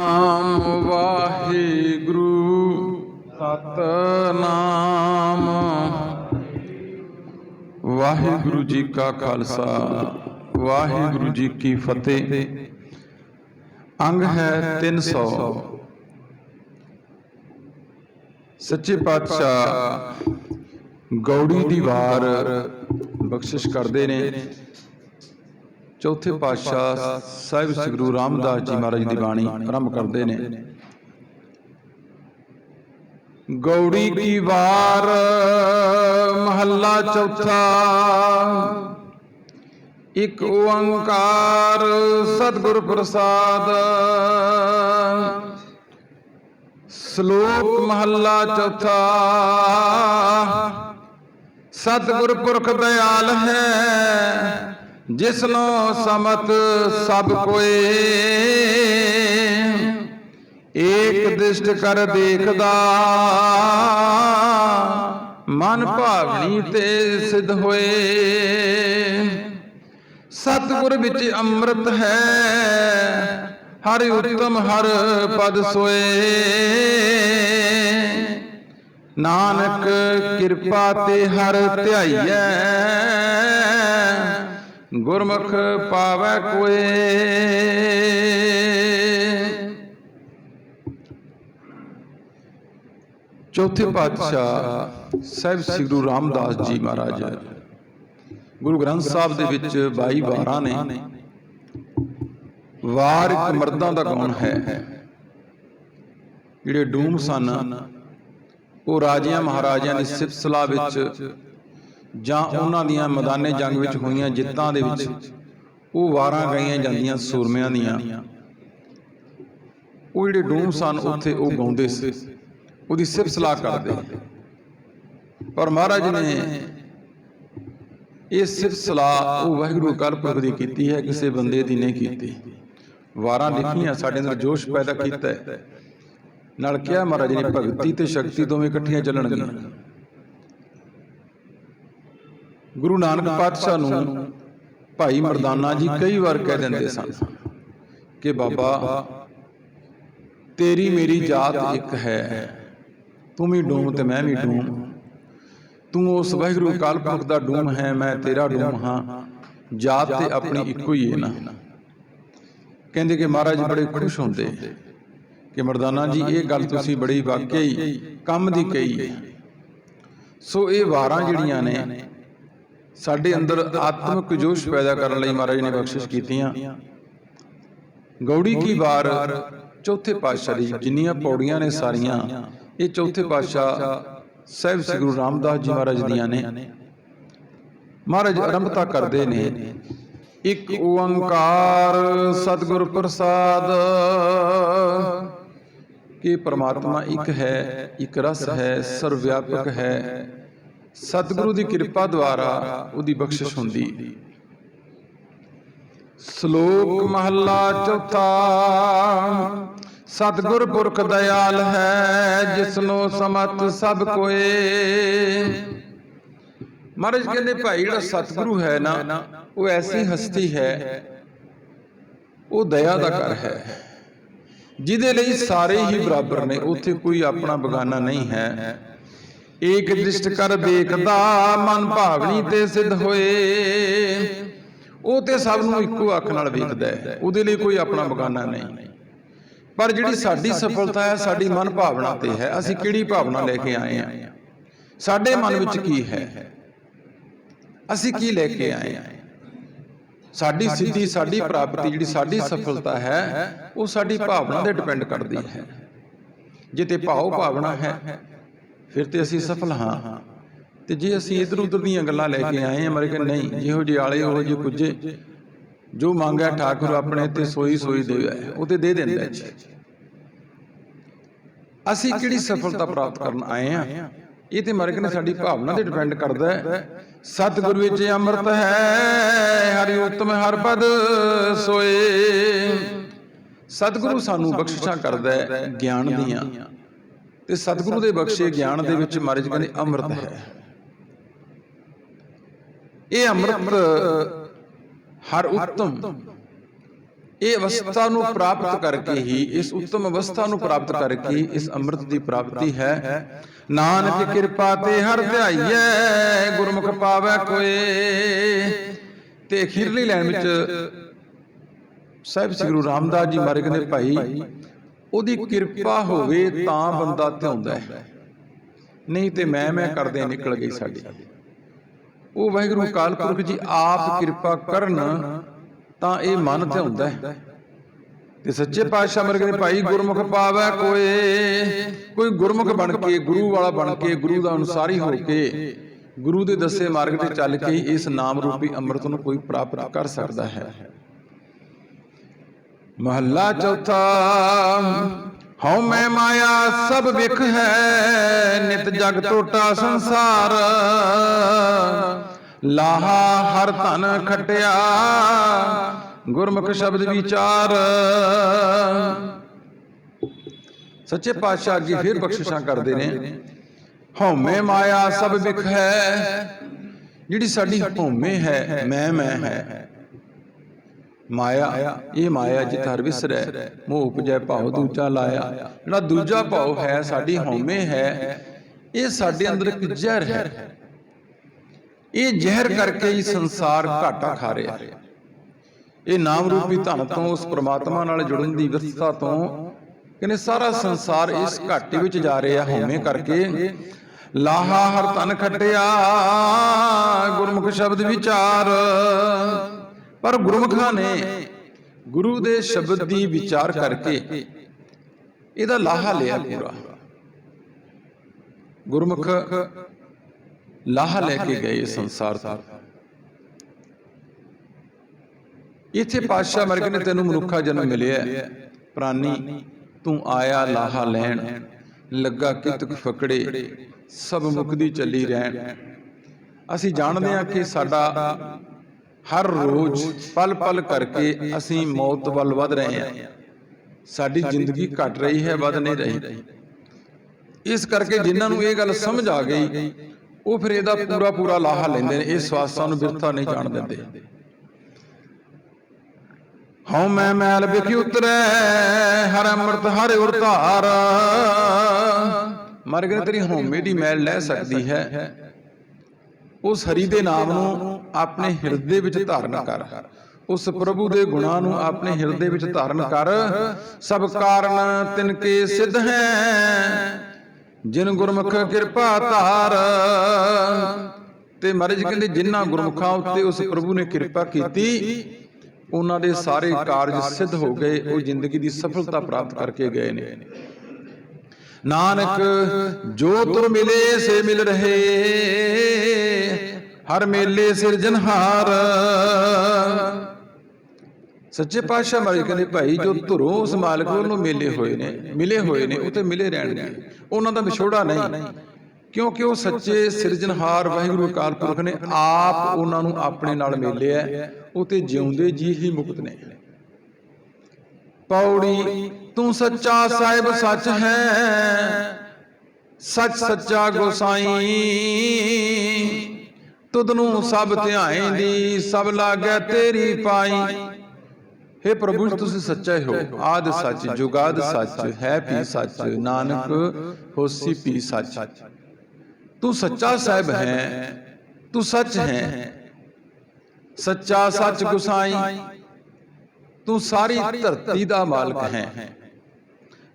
ਨਾਮ ਵਾਹਿਗੁਰੂ, ਸਤਨਾਮ। ਵਾਹਿਗੁਰੂ ਜੀ ਕਾ ਖਾਲਸਾ, ਵਾਹਿਗੁਰੂ ਜੀ ਕੀ ਫਤਿਹ। ਅੰਗ ਹੈ 300 ਸੱਚੇ ਪਾਤਸ਼ਾਹ ਗੌੜੀ ਦੀ ਵਾਰ ਬਖਸ਼ਿਸ਼ ਕਰਦੇ ਨੇ। ਚੌਥੇ ਪਾਤਸ਼ਾਹ ਸਾਹਿਬ ਸ੍ਰੀ ਗੁਰੂ ਰਾਮਦਾਸ ਜੀ ਮਹਾਰਾਜ ਦੀ ਬਾਣੀ ਆਰੰਭ ਕਰਦੇ ਨੇ। ਗੌੜੀ ਕੀ ਵਾਰ, ਮਹੱਲਾ ਚੌਥਾ, ਇੱਕ ਓੰਕਾਰ ਸਤਿਗੁਰ ਪ੍ਰਸਾਦ। ਸ਼ਲੋਕ ਮਹੱਲਾ ਚੌਥਾ, ਸਤਿਗੁਰ ਪੁਰਖ ਦਇਆਲ ਹੈ ਜਿਸ ਨੂੰ ਸਮਤ ਸਭ ਕੋਏ ਏਕ ਦ੍ਰਿਸ਼ਟ ਕਰ ਦੇਖਦਾ, ਮਨ ਭਾਵਨੀ ਤੇ ਸਿਧ ਹੋਏ। ਸਤਿਗੁਰ ਵਿੱਚ ਅੰਮ੍ਰਿਤ ਹੈ, ਹਰ ਉਤਮ ਹਰ ਪਦ ਸੋਏ। ਨਾਨਕ ਕਿਰਪਾ ਤੇ ਹਰ ਧਿਆਈਐ। ਗੁਰਮੁਖ ਪਾਵੈ ਕੋਏ। ਚੌਥੇ ਪਾਤਸ਼ਾਹ ਸਾਹਿਬ ਸ੍ਰੀ ਗੁਰੂ ਰਾਮਦਾਸ ਜੀ ਮਹਾਰਾਜ। ਗੁਰੂ ਗ੍ਰੰਥ ਸਾਹਿਬ ਦੇ ਵਿੱਚ 22 ਵਾਰਾਂ ਨੇ, ਵਾਰ ਇੱਕ ਮਰਦਾਂ ਦਾ ਗਾਉਣ ਹੈ? ਜਿਹੜੇ ਡੂਮ ਸਨ, ਉਹ ਰਾਜਿਆਂ ਮਹਾਰਾਜਿਆਂ ਦੀ ਸਿਫਤ ਸਲਾਹ ਵਿੱਚ ਜਾਂ ਉਹਨਾਂ ਦੀਆਂ ਮੈਦਾਨੇ ਜੰਗ ਵਿੱਚ ਹੋਈਆਂ ਜਿੱਤਾਂ ਦੇ ਵਿੱਚ ਉਹ ਵਾਰਾਂ ਗਾਈਆਂ ਜਾਂਦੀਆਂ ਸੂਰਮਿਆਂ ਦੀਆਂ। ਉਹ ਜਿਹੜੇ ਡੂਮ ਸਨ, ਉੱਥੇ ਉਹ ਗਾਉਂਦੇ ਸੀ। ਉਹਦੀ ਸਿਫਤ ਸਲਾਹ ਕਰਦੇ। ਪਰ ਮਹਾਰਾਜ ਨੇ ਇਹ ਸਿਫਤ ਸਲਾਹ ਉਹ ਵਾਹਿਗੁਰੂ ਅਕਾਲ ਪੁਰਖ ਦੀ ਕੀਤੀ ਹੈ, ਕਿਸੇ ਬੰਦੇ ਦੀ ਨਹੀਂ ਕੀਤੀ। ਵਾਰਾਂ ਲਿਖੀਆਂ ਸਾਡੇ ਅੰਦਰ ਜੋਸ਼ ਪੈਦਾ ਕੀਤਾ ਹੈ। ਨਾਲ ਕਿਹਾ ਮਹਾਰਾਜ ਨੇ, ਭਗਤੀ ਤੇ ਸ਼ਕਤੀ ਦੋਵੇਂ ਇਕੱਠੀਆਂ ਚੱਲਣਗੀਆਂ। ਗੁਰੂ ਨਾਨਕ ਪਾਤਸ਼ਾਹ ਨੂੰ ਭਾਈ ਮਰਦਾਨਾ ਜੀ ਕਈ ਵਾਰ ਕਹਿ ਦਿੰਦੇ ਸਨ ਕਿ ਬਾਬਾ, ਤੇਰੀ ਮੇਰੀ ਜਾਤ ਇੱਕ ਹੈ। ਤੂੰ ਵੀ ਡੂਮ ਤੇ ਮੈਂ ਵੀ ਡੂਮ ਤੂੰ ਉਸ ਵਾਹਿਗੁਰੂ ਅਕਾਲ ਪੁਰਖ ਦਾ ਡੂਮ ਹੈ, ਮੈਂ ਤੇਰਾ ਡੂਮ ਹਾਂ। ਜਾਤ ਤੇ ਆਪਣੀ ਇੱਕੋ ਹੀ ਹੈ ਨਾ। ਕਹਿੰਦੇ ਕਿ ਮਹਾਰਾਜ ਬੜੇ ਖੁਸ਼ ਹੁੰਦੇ ਕਿ ਮਰਦਾਨਾ ਜੀ, ਇਹ ਗੱਲ ਤੁਸੀਂ ਬੜੀ ਵਾਕਈ ਕੰਮ ਦੀ ਕਹੀ। ਹੈ ਸੋ ਇਹ ਵਾਰਾਂ ਜਿਹੜੀਆਂ ਨੇ ਸਾਡੇ ਅੰਦਰ ਆਤਮਿਕ ਜੋਸ਼ ਪੈਦਾ ਕਰਨ ਲਈ ਮਹਾਰਾਜ ਨੇ ਬਖਸ਼ਿਸ਼ ਕੀਤੀਆਂ। ਗੌੜੀ ਕੀ ਵਾਰ ਚੌਥੇ ਪਾਤਸ਼ਾਹ ਦੀ ਜਿੰਨੀਆਂ ਪੌੜੀਆਂ ਨੇ ਸਾਰੀਆਂ, ਇਹ ਚੌਥੇ ਪਾਤਸ਼ਾਹ ਸਾਹਿਬ ਸ੍ਰੀ ਗੁਰੂ ਰਾਮਦਾਸ ਜੀ ਮਹਾਰਾਜ ਦੀਆਂ ਨੇ। ਮਹਾਰਾਜ ਆਰੰਭਤਾ ਕਰਦੇ ਨੇ। ਇਕ ਓੰਕਾਰ ਸਤਿਗੁਰ ਪ੍ਰਸਾਦ, ਕਿ ਪ੍ਰਮਾਤਮਾ ਇੱਕ ਹੈ, ਇੱਕ ਰਸ ਹੈ, ਸਰਵ ਵਿਆਪਕ ਹੈ। ਸਤਿਗੁਰੂ ਦੀ ਕਿਰਪਾ ਦੁਆਰਾ ਉਹਦੀ ਬਖਸ਼ਿਸ਼ ਹੁੰਦੀ। ਸ਼ਲੋਕ ਮਹੱਲਾ ਚੌਥਾ, ਸਤਿਗੁਰ ਪੁਰਖ ਦਇਆਲ ਹੈ, ਜਿਸਨੂੰ ਸਮਤ ਸਭ ਕੋਏ। ਮਹਾਰਾਜ ਕਹਿੰਦੇ, ਭਾਈ, ਜਿਹੜਾ ਸਤਿਗੁਰੂ ਹੈ ਨਾ, ਉਹ ਐਸੀ ਹਸਤੀ ਹੈ, ਉਹ ਦਇਆ ਦਾ ਘਰ ਹੈ। ਜਿਹਦੇ ਲਈ ਸਾਰੇ ਹੀ ਬਰਾਬਰ ਨੇ, ਉੱਥੇ ਕੋਈ ਆਪਣਾ ਬਗਾਨਾ ਨਹੀਂ ਹੈ। ਏਕ ਦ੍ਰਿਸ਼ਟ ਕਰ ਦੇਖਦਾ ਮਨ ਭਾਵਨੀ ਤੇ ਸਿੱਧ ਹੋਏ। ਉਹ ਤੇ ਸਭ ਨੂੰ ਇੱਕੋ ਅੱਖ ਨਾਲ ਵੇਖਦਾ ਹੈ। ਉਹਦੇ ਲਈ ਕੋਈ ਆਪਣਾ ਬਗਾਨਾ ਨਹੀਂ। ਪਰ ਜਿਹੜੀ ਸਾਡੀ ਸਫਲਤਾ ਹੈ ਸਾਡੀ ਮਨ ਭਾਵਨਾ ਤੇ ਹੈ। ਅਸੀਂ ਕਿਹੜੀ ਭਾਵਨਾ ਲੈ ਕੇ ਆਏ ਹਾਂ? ਸਾਡੇ ਮਨ ਵਿੱਚ ਕੀ ਹੈ? ਅਸੀਂ ਕੀ ਲੈ ਕੇ ਆਏ ਹਾਂ? ਸਾਡੀ ਸਿੱਧੀ ਸਾਡੀ ਪ੍ਰਾਪਤੀ ਜਿਹੜੀ ਸਾਡੀ ਸਫਲਤਾ ਹੈ ਉਹ ਸਾਡੀ ਭਾਵਨਾ ਤੇ ਡਿਪੈਂਡ ਕਰਦੀ ਹੈ। ਜੇ ਤੇ ਭਾਵ ਭਾਵਨਾ ਹੈ ਫਿਰ ਤੇ ਅਸੀਂ ਸਫਲ ਹਾਂ। ਤੇ ਜੇ ਅਸੀਂ ਇਧਰ ਉਧਰ ਦੀਆਂ ਗੱਲਾਂ ਲੈ ਕੇ ਆਏ ਹਾਂ, ਮਰੇ ਕਿ ਨਹੀਂ, ਜਿਹੋ ਜਿਹੇ ਆਲੇ ਉਹੋ ਜਿਹੇ ਕੁਝੇ ਜੋ ਮੰਗਿਆ ਠਾਕੁਰ ਆਪਣੇ ਤੇ ਸੋਈ ਸੋਈ ਦੇਵੇ ਉਹ ਤੇ ਦੇ ਦਿੰਦਾ ਜੀ। ਅਸੀਂ ਕਿਹੜੀ ਸਫਲਤਾ ਪ੍ਰਾਪਤ ਕਰਨ ਆਏ ਹਾਂ? ਇਹ ਤੇ ਮਰਗ ਨੇ ਸਾਡੀ ਭਾਵਨਾ ਤੇ ਡਿਪੈਂਡ ਕਰਦਾ ਹੈ। ਸਤਿਗੁਰ ਵਿੱਚ ਅੰਮ੍ਰਿਤ ਹੈ, ਹਰੀ ਉਤਮ ਹਰ ਪਦ ਸੋਏ। ਸਤਿਗੁਰੂ ਸਾਨੂੰ ਬਖਸ਼ਿਸ਼ਾਂ ਕਰਦਾ ਹੈ, ਗਿਆਨ ਦੀਆਂ। ਤੇ ਸਤਿਗੁਰੂ ਦੇ ਬਖਸ਼ੇ ਗਿਆਨ ਦੇ ਵਿੱਚ ਮਹਾਰਾਜ ਕਹਿੰਦੇ ਅੰਮ੍ਰਿਤ ਹੈ। ਇਹ ਅੰਮ੍ਰਿਤ ਹਰ ਉੱਤਮ। ਇਹ ਅਵਸਥਾ ਨੂੰ ਪ੍ਰਾਪਤ ਕਰਕੇ ਹੀ ਇਸ ਉੱਤਮ ਅਵਸਥਾ ਨੂੰ ਪ੍ਰਾਪਤ ਕਰਕੇ ਇਸ ਅੰਮ੍ਰਿਤ ਦੀ ਪ੍ਰਾਪਤੀ ਹੈ। ਨਾਨਕ ਕਿਰਪਾ ਤੇ ਹਰ ਧਿਆਈਐ ਗੁਰਮੁਖ ਪਾਵੈ ਕੋਏ ਤੇ ਅਖੀਰਲੀ ਲਾਈਨ ਵਿੱਚ ਸਾਹਿਬ ਸ੍ਰੀ ਗੁਰੂ ਰਾਮਦਾਸ ਜੀ ਮਹਾਰਾਜ ਕਹਿੰਦੇ ਭਾਈ ਉਹਦੀ ਕਿਰਪਾ ਹੋਵੇ ਤਾਂ ਬੰਦਾ ਧਿਆਉਂਦਾ ਹੈ। ਨਹੀਂ ਤੇ ਮੈਂ ਮੈਂ ਕਰਦੇ ਨਿਕਲ ਗਈ ਸਾਡੀ। ਉਹ ਵਾਹਿਗੁਰੂ ਪੁਰਖ ਜੀ ਆਪ ਕਿਰਪਾ ਕਰਨ ਤਾਂ ਇਹ ਮਨ ਧਿਆਉਂਦਾ ਹੈ। ਤੇ ਸੱਚੇ ਪਾਤਸ਼ਾਹ ਮਰਗੇ ਭਾਈ ਗੁਰਮੁਖ ਪਾਵੈ ਕੋਏ ਕੋਈ ਗੁਰਮੁਖ ਬਣ ਕੇ ਗੁਰੂ ਵਾਲਾ ਬਣ ਕੇ ਗੁਰੂ ਦਾ ਅਨੁਸਾਰੀ ਹੋ ਕੇ ਗੁਰੂ ਦੇ ਦੱਸੇ ਮਾਰਗ ਤੇ ਚੱਲ ਕੇ ਇਸ ਨਾਮ ਰੂਪੀ ਅੰਮ੍ਰਿਤ ਨੂੰ ਕੋਈ ਪ੍ਰਾਪਤ ਕਰ ਸਕਦਾ ਹੈ। ਮਹੱਲਾ ਚੌਥਾ, ਹਉ ਮੈਂ ਮਾਇਆ, ਸਭ ਵਿਖ ਹੈ, ਨਿਤ ਜਗ ਟੋਟਾ ਸੰਸਾਰ। ਲਾਹਾ ਹਰ ਧਨ ਖਟਿਆ, ਗੁਰਮੁਖ ਸ਼ਬਦ ਵਿਚਾਰ। ਸੱਚੇ ਪਾਤਸ਼ਾਹ ਅੱਗੇ ਫਿਰ ਬਖਸ਼ਿਸ਼ਾਂ ਕਰਦੇ ਨੇ। ਹਉਮੈ ਮਾਇਆ, ਸਭ ਵਿਖ ਹੈ, ਜਿਹੜੀ ਸਾਡੀ ਹਉਮੈ ਹੈ, ਮੈਂ ਮੈਂ ਹੈ ਮਾਇਆ, ਇਹ ਮਾਇਆ ਜਿਤ ਹਰ ਵਿਸਰੈ, ਮੋਹ ਉਪਜੈ ਭਾਉ, ਦੂਜਾ ਲਾਇਆ। ਜਿਹੜਾ ਦੂਜਾ ਭਾਉ ਹੈ, ਸਾਡੀ ਹਉਮੈ ਹੈ, ਇਹ ਸਾਡੇ ਅੰਦਰ ਇੱਕ ਜ਼ਹਿਰ ਹੈ। ਇਹ ਜ਼ਹਿਰ ਕਰਕੇ ਹੀ ਸੰਸਾਰ ਘਾਟਾ ਖਾ ਰਿਹਾ ਇਹ ਨਾਮ ਰੂਪੀ ਧਨ ਤੋਂ, ਉਸ ਪ੍ਰਮਾਤਮਾ ਨਾਲ ਜੁੜਨ ਦੀ ਵਿਵਸਥਾ ਤੋਂ ਕਹਿੰਦੇ ਸਾਰਾ ਸੰਸਾਰ ਇਸ ਘਾਟੇ ਵਿੱਚ ਜਾ ਰਿਹਾ, ਹਉਮੈ ਕਰਕੇ। ਲਾਹਾ ਹਰ ਤਨ ਖਟਿਆ, ਗੁਰਮੁਖ ਸ਼ਬਦ ਵਿਚਾਰ। ਪਰ ਗੁਰਮੁਖਾਂ ਨੇ ਗੁਰੂ ਦੇ ਸ਼ਬਦ ਦੀ ਵਿਚਾਰ ਕਰਕੇ ਇਹਦਾ ਲਾਹਾ ਲਿਆ ਪੂਰਾ। ਗੁਰਮੁਖ ਲਾਹਾ ਲੈ ਕੇ ਗਏ ਸੰਸਾਰ ਤੋਂ। ਇੱਥੇ ਪਾਤਸ਼ਾਹ ਮਰਗ ਨੇ ਤੈਨੂੰ ਮਨੁੱਖਾ ਜਨਮ ਮਿਲਿਆ। ਪ੍ਰਾਨੀ ਤੂੰ ਆਇਆ ਲਾਹਾ ਲੈਣ। ਲੱਗਾ ਕਿਤਕ ਫਕੜੇ। ਸਭ ਮੁਕਦੀ ਚੱਲੀ ਰਹਿਣ। ਅਸੀਂ ਜਾਣਦੇ ਹਾਂ ਕਿ ਸਾਡਾ ਹਰ ਰੋਜ਼ ਪਲ ਪਲ ਕਰਕੇ ਅਸੀਂ ਮੌਤ ਵੱਲ ਵਧ ਰਹੇ ਹਾਂ। ਸਾਡੀ ਜ਼ਿੰਦਗੀ ਘਟ ਰਹੀ ਹੈ, ਵਧ ਨਹੀਂ ਰਹੀ। ਇਸ ਕਰਕੇ ਜਿਨ੍ਹਾਂ ਨੂੰ ਇਹ ਗੱਲ ਸਮਝ ਆ ਗਈ, ਉਹ ਫਿਰ ਇਹਦਾ ਪੂਰਾ ਪੂਰਾ ਲਾਹਾ ਲੈਂਦੇ ਨੇ ਇਹ ਸਵਾਸਾਂ ਨੂੰ ਬਿਰਥਾ ਨਹੀਂ ਜਾਣ ਦਿੰਦੇ। ਹਉ ਮੈਂ ਮੈਲ ਵਿਖੀ ਉਤਰੈ, ਹਰ ਅੰਮ੍ਰਿਤ ਹਰਿ ਉਰ ਧਾਰ। ਮਰ ਗਏ ਤੇਰੀ ਹਉਮੈ ਦੀ ਮੈਲ ਲੈ ਸਕਦੀ ਹੈ। ਉਸ ਹਰੀ ਦੇ ਨਾਮ ਨੂੰ ਆਪਣੇ ਹਿਰਦੇ ਵਿੱਚ ਧਾਰਨ ਕਰ। ਉਸ ਪ੍ਰਭੂ ਦੇ ਗੁਣਾਂ ਨੂੰ ਆਪਣੇ ਹਿਰਦੇ ਵਿੱਚ ਧਾਰਨ ਕਰ। ਸਭ ਕਾਰਨ ਤਿਨ ਕੇ ਸਿੱਧ ਹੈ। ਜਿਨ ਗੁਰਮੁਖ ਕਿਰਪਾ ਧਾਰ। ਤੇ ਮਹਾਰਾਜ ਕਹਿੰਦੇ ਜਿਨ੍ਹਾਂ ਗੁਰਮੁਖਾਂ ਉੱਤੇ ਉਸ ਪ੍ਰਭੂ ਨੇ ਕਿਰਪਾ ਕੀਤੀ ਉਹਨਾਂ ਦੇ ਸਾਰੇ ਕਾਰਜ ਸਿੱਧ ਹੋ ਗਏ ਉਹ ਜ਼ਿੰਦਗੀ ਦੀ ਸਫਲਤਾ ਪ੍ਰਾਪਤ ਕਰਕੇ ਗਏ ਨੇ। ਨਾਨਕ ਜੋ ਤੁਰ ਮਿਲੇ ਸੇ ਮਿਲ ਰਹੇ। ਹਰ ਮੇਲੇ ਸਿਰਜਨਹਾਰ ਸੱਚੇ ਪਾਤਸ਼ਾਹ ਮਾਰੇ ਕਹਿੰਦੇ, ਭਾਈ, ਜੋ ਧੁਰੋਂ ਉਸ ਮਾਲਕ ਵੱਲੋਂ ਮੇਲੇ ਹੋਏ ਨੇ, ਮਿਲੇ ਹੋਏ ਨੇ ਉਹ ਤੇ ਮਿਲੇ ਰਹਿਣਗੇ ਉਹਨਾਂ ਦਾ ਵਿਛੋੜਾ ਨਹੀਂ। ਕਿਉਂਕਿ ਉਹ ਸੱਚੇ ਸਿਰਜਣਹਾਰ ਵਾਹਿਗੁਰੂ ਅਕਾਲ ਪੁਰਖ ਨੇ ਆਪ ਉਹਨਾਂ ਨੂੰ ਆਪਣੇ ਨਾਲ ਮੇਲਿਆ ਉਹ ਤੇ ਜਿਉਂਦੇ ਜੀ ਹੀ ਮੁਕਤ ਨੇ। ਪੌੜੀ, ਤੂੰ ਸੱਚਾ ਸਾਹਿਬ ਸੱਚ ਹੈ। ਸੱਚ ਸੱਚਾ ਗੋਸਾਈ ਤੁਧ ਨੂੰ ਸਭ ਧਿਆਏਂਦੀ ਸਭ ਲਾਗੈ ਤੇਰੀ ਪਾਈ। हे ਪ੍ਰਭੂ ਜੀ, ਤੁਸੀਂ ਸੱਚਾ ਹੋ। ਆਦ ਸੱਚ, ਜੁਗਾਦ ਸੱਚ, ਹੈ ਵੀ ਸੱਚ, ਨਾਨਕ ਹੋਸੀ ਵੀ ਸੱਚ। ਤੂੰ ਸੱਚਾ ਸਾਹਿਬ ਹੈ, ਤੂੰ ਸੱਚ ਹੈ। ਸੱਚਾ ਸੱਚ ਗੁਸਾਈ, ਤੂੰ ਸਾਰੀ ਧਰਤੀ ਦਾ ਮਾਲਕ ਹੈ।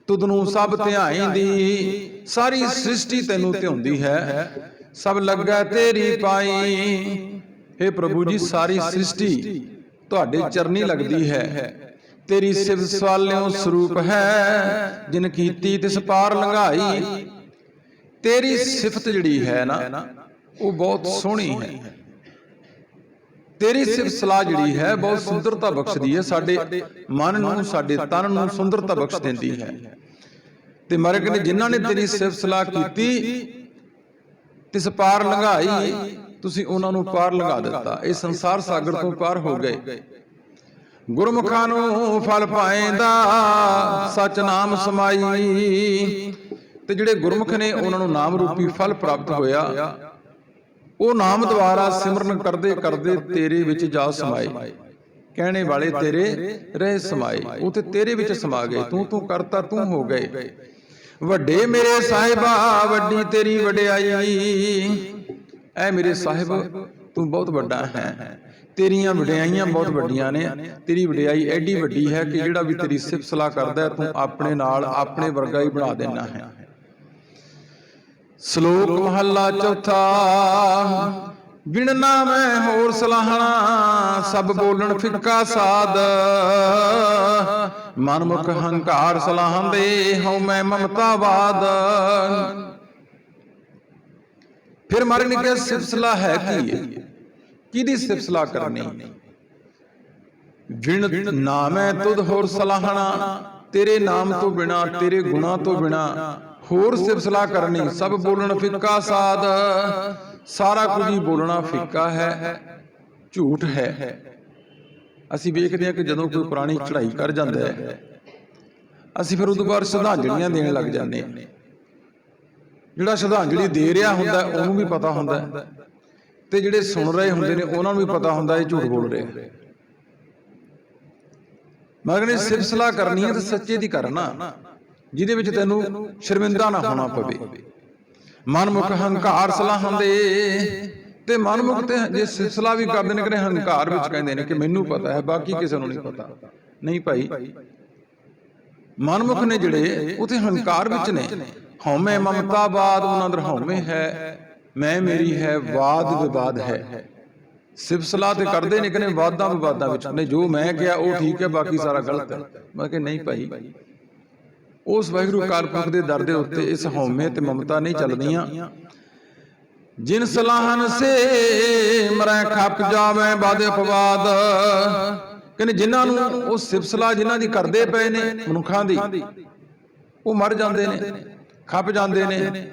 ਤੁਧ ਨੂੰ ਸਭ ਧਿਆਈਂਦੀ ਸਾਰੀ ਸ੍ਰਿਸ਼ਟੀ ਤੈਨੂੰ ਧਿਆਉਂਦੀ ਹੈ। ਸਭ ਲੱਗਾ ਤੇਰੀ ਪਾਈ। हे ਪ੍ਰਭੂ ਜੀ, ਸਾਰੀ ਸ੍ਰਿਸ਼ਟੀ ਤੁਹਾਡੇ ਚਰਨੀ ਲੱਗਦੀ ਹੈ। ਤੇਰੀ ਸਿਫਤ ਸਵਾਲਿਓ ਸਰੂਪ ਹੈ, ਜਿਨ ਕੀਤੀ ਤਿਸ ਪਾਰ ਲੰਘਾਈ। ਤੇਰੀ ਸਿਫਤ ਜਿਹੜੀ ਹੈ ਨਾ, ਉਹ ਬਹੁਤ ਸੋਹਣੀ ਹੈ। ਤੇਰੀ ਸਿਫਤ ਸਲਾਹ ਜਿਹੜੀ ਹੈ, ਬਹੁਤ ਸੁੰਦਰਤਾ ਬਖਸ਼ਦੀ ਹੈ। ਸਾਡੇ ਮਨ ਨੂੰ, ਸਾਡੇ ਤਨ ਨੂੰ ਸੁੰਦਰਤਾ ਬਖਸ਼ ਦਿੰਦੀ ਹੈ। ਤੇ ਮਰਗ ਨੇ ਜਿਨ੍ਹਾਂ ਨੇ ਤੇਰੀ ਸਿਫਤ ਸਲਾਹ ਕੀਤੀ ਤਿਸ ਪਾਰ ਲੰਘਾਈ ਤੁਸੀਂ ਉਹਨਾਂ ਨੂੰ ਪਾਰ ਲੰਘਾ ਦਿੱਤਾ। ਇਹ ਸੰਸਾਰ ਸਾਗਰ ਤੋਂ ਪਾਰ ਹੋ ਗਏ। ਗੁਰਮੁਖਾਂ ਨੂੰ ਫਲ ਪਾਏਂਦਾ ਸਚ ਨਾਮ ਸਮਾਈ। ਤੇ ਜਿਹੜੇ ਗੁਰਮੁਖ ਨੇ ਉਹਨਾਂ ਨੂੰ ਨਾਮ ਰੂਪੀ ਫਲ ਪ੍ਰਾਪਤ ਹੋਇਆ। ਉਹ ਨਾਮ ਦੁਆਰਾ ਸਿਮਰਨ ਕਰਦੇ ਕਰਦੇ ਤੇਰੇ ਵਿੱਚ ਜਾ ਸਮਾਏ। ਕਹਿਣੇ ਵਾਲੇ ਤੇਰੇ ਰਹਿ ਸਮਾਏ। ਉਹ ਤੇ ਤੇਰੇ ਵਿੱਚ ਸਮਾ ਗਏ। ਤੂੰ ਤੂੰ ਕਰਤਾ ਤੂੰ ਹੋ ਗਏ। ਵੱਡੇ ਮੇਰੇ ਸਾਹਿਬਾ, ਵੱਡੀ ਤੇਰੀ ਵਡਿਆਈ। ਐ ਮੇਰੇ ਸਾਹਿਬ, ਤੂੰ ਬਹੁਤ ਵੱਡਾ ਹੈ। ਤੇਰੀਆਂ ਵਡਿਆਈਆਂ ਬਹੁਤ ਵੱਡੀਆਂ ਨੇ। ਤੇਰੀ ਵਡਿਆਈ ਐਡੀ ਵੱਡੀ ਹੈ ਕਿ ਜਿਹੜਾ ਵੀ ਤੇਰੀ ਸਿਫਤ ਸਲਾਹ ਕਰਦਾ ਤੂੰ ਆਪਣੇ ਨਾਲ ਆਪਣੇ ਵਰਗਾ ਹੀ ਬਣਾ ਦੇਣਾ ਹੈ। ਸ਼ਲੋਕ ਮਹੱਲਾ ਚੌਥਾ ਗਿਣਨਾ ਮੈਂ ਹੋਰ ਸਲਾਹਣਾ, ਸਭ ਬੋਲਣ ਫਿੱਕਾ ਸਾਦ ਮਨਮੁਖ ਹੰਕਾਰ ਸਲਾਹੰਦੇ ਹਉ ਮੈਂ ਮਮਤਾਵਾਦ। ਫਿਰ ਮਾਰੇ ਨੇ ਸਿਫਸਲਾ ਹੈ ਕੀ? ਕਿਹਦੀ ਸਿਫਸਲਾ ਕਰਨੀ? ਗਿਣ ਨਾਮੈ ਤੁਧ ਹੋਰ ਸਲਾਹਣਾ, ਤੇਰੇ ਨਾਮ ਤੋਂ ਬਿਨਾ, ਤੇਰੇ ਗੁਣਾ ਤੋਂ ਬਿਨਾ ਹੋਰ ਸਿਫਸਲਾ ਕਰਨੀ, ਸਭ ਬੋਲਣ ਫਿੱਕਾ ਸਾਦ ਸਾਰਾ ਕੁਝ ਹੀ ਬੋਲਣਾ ਫਿੱਕਾ ਹੈ, ਝੂਠ ਹੈ। ਅਸੀਂ ਵੇਖਦੇ ਹਾਂ ਕਿ ਜਦੋਂ ਕੋਈ ਪੁਰਾਣੀ ਚੜ੍ਹਾਈ ਕਰ ਜਾਂਦਾ ਹੈ ਅਸੀਂ ਫਿਰ ਉਦੋਂ ਬਾਅਦ ਸ਼ਰਧਾਂਜਲੀਆਂ ਦੇਣ ਲੱਗ ਜਾਂਦੇ ਹਾਂ। ਜਿਹੜਾ ਸ਼ਰਧਾਂਜਲੀ ਦੇ ਰਿਹਾ ਹੁੰਦਾ ਉਹਨੂੰ ਵੀ ਪਤਾ ਹੁੰਦਾ ਤੇ ਜਿਹੜੇ ਸੁਣ ਰਹੇ ਹੁੰਦੇ ਨੇ ਉਹਨਾਂ ਨੂੰ ਵੀ ਪਤਾ ਹੁੰਦਾ ਇਹ ਝੂਠ ਬੋਲ ਰਿਹਾ ਮਗਰ ਨੇ ਸਿਫਸਲਾ ਕਰਨੀ ਹੈ ਤੇ ਸੱਚੇ ਦੀ ਕਰਨਾ ਜਿਹਦੇ ਵਿੱਚ ਤੈਨੂੰ ਸ਼ਰਮਿੰਦਾ ਨਾ ਹੋਣਾ ਪਵੇ। ਮਨਮੁਖ ਹੰਕਾਰ ਸਲਾਹਾਂ ਦੇ। ਤੇ ਮਨਮੁਖ ਤੇ ਜੇ ਸਿਫਸਲਾ ਵੀ ਕਰਦੇ ਨੇ ਕਿ ਹੰਕਾਰ ਵਿੱਚ ਕਹਿੰਦੇ ਨੇ ਕਿ ਮੈਨੂੰ ਪਤਾ ਹੈ, ਬਾਕੀ ਕਿਸੇ ਨੂੰ ਨਹੀਂ ਪਤਾ। ਨਹੀਂ ਭਾਈ, ਮਨਮੁਖ ਨੇ ਜਿਹੜੇ ਉਹ ਤੇ ਹੰਕਾਰ ਵਿੱਚ ਨੇ, ਹਉਮੈ ਮਮਤਾ ਬਾਦ ਉਹਨਾਂ ਅੰਦਰ ਹਉਮੈ ਹੈ, ਮੈਂ ਮੇਰੀ ਹੈ, ਵਾਦ ਵਿਵਾਦ ਹੈ। ਸਿਫਸਲਾ ਤੇ ਕਰਦੇ ਨੇ ਕਹਿੰਦੇ ਵਾਦਾਂ ਵਿਵਾਦਾਂ ਵਿੱਚ ਨੇ, ਜੋ ਮੈਂ ਕਿਹਾ ਉਹ ਠੀਕ ਹੈ, ਬਾਕੀ ਸਾਰਾ ਗਲਤ ਹੈ। ਮੈਂ ਕਿ ਨਹੀਂ ਭਾਈ, ਉਸ ਵਾਹਿਗੁਰੂ ਕਾਲਪੁਰਖ ਦੇ ਦਰ ਦੇ ਉੱਤੇ ਇਸ ਹਉਮੈ ਤੇ ਮਮਤਾ ਨਹੀਂ ਚੱਲਦੀਆਂ। ਜਿਨ ਸਲਾਹਨ ਸੇ ਮਰੈ ਖੱਪ ਜਾਵੇ ਬਾਦ ਅਪਵਾਦ। ਕਹਿੰਦੇ ਜਿਨ੍ਹਾਂ ਨੂੰ ਉਹ ਸਿਫਸਲਾ ਜਿਨ੍ਹਾਂ ਦੀ ਕਰਦੇ ਪਏ ਨੇ, ਮਨੁੱਖਾਂ ਦੀ, ਉਹ ਮਰ ਜਾਂਦੇ ਨੇ, ਖੱਪ ਜਾਂਦੇ ਨੇ,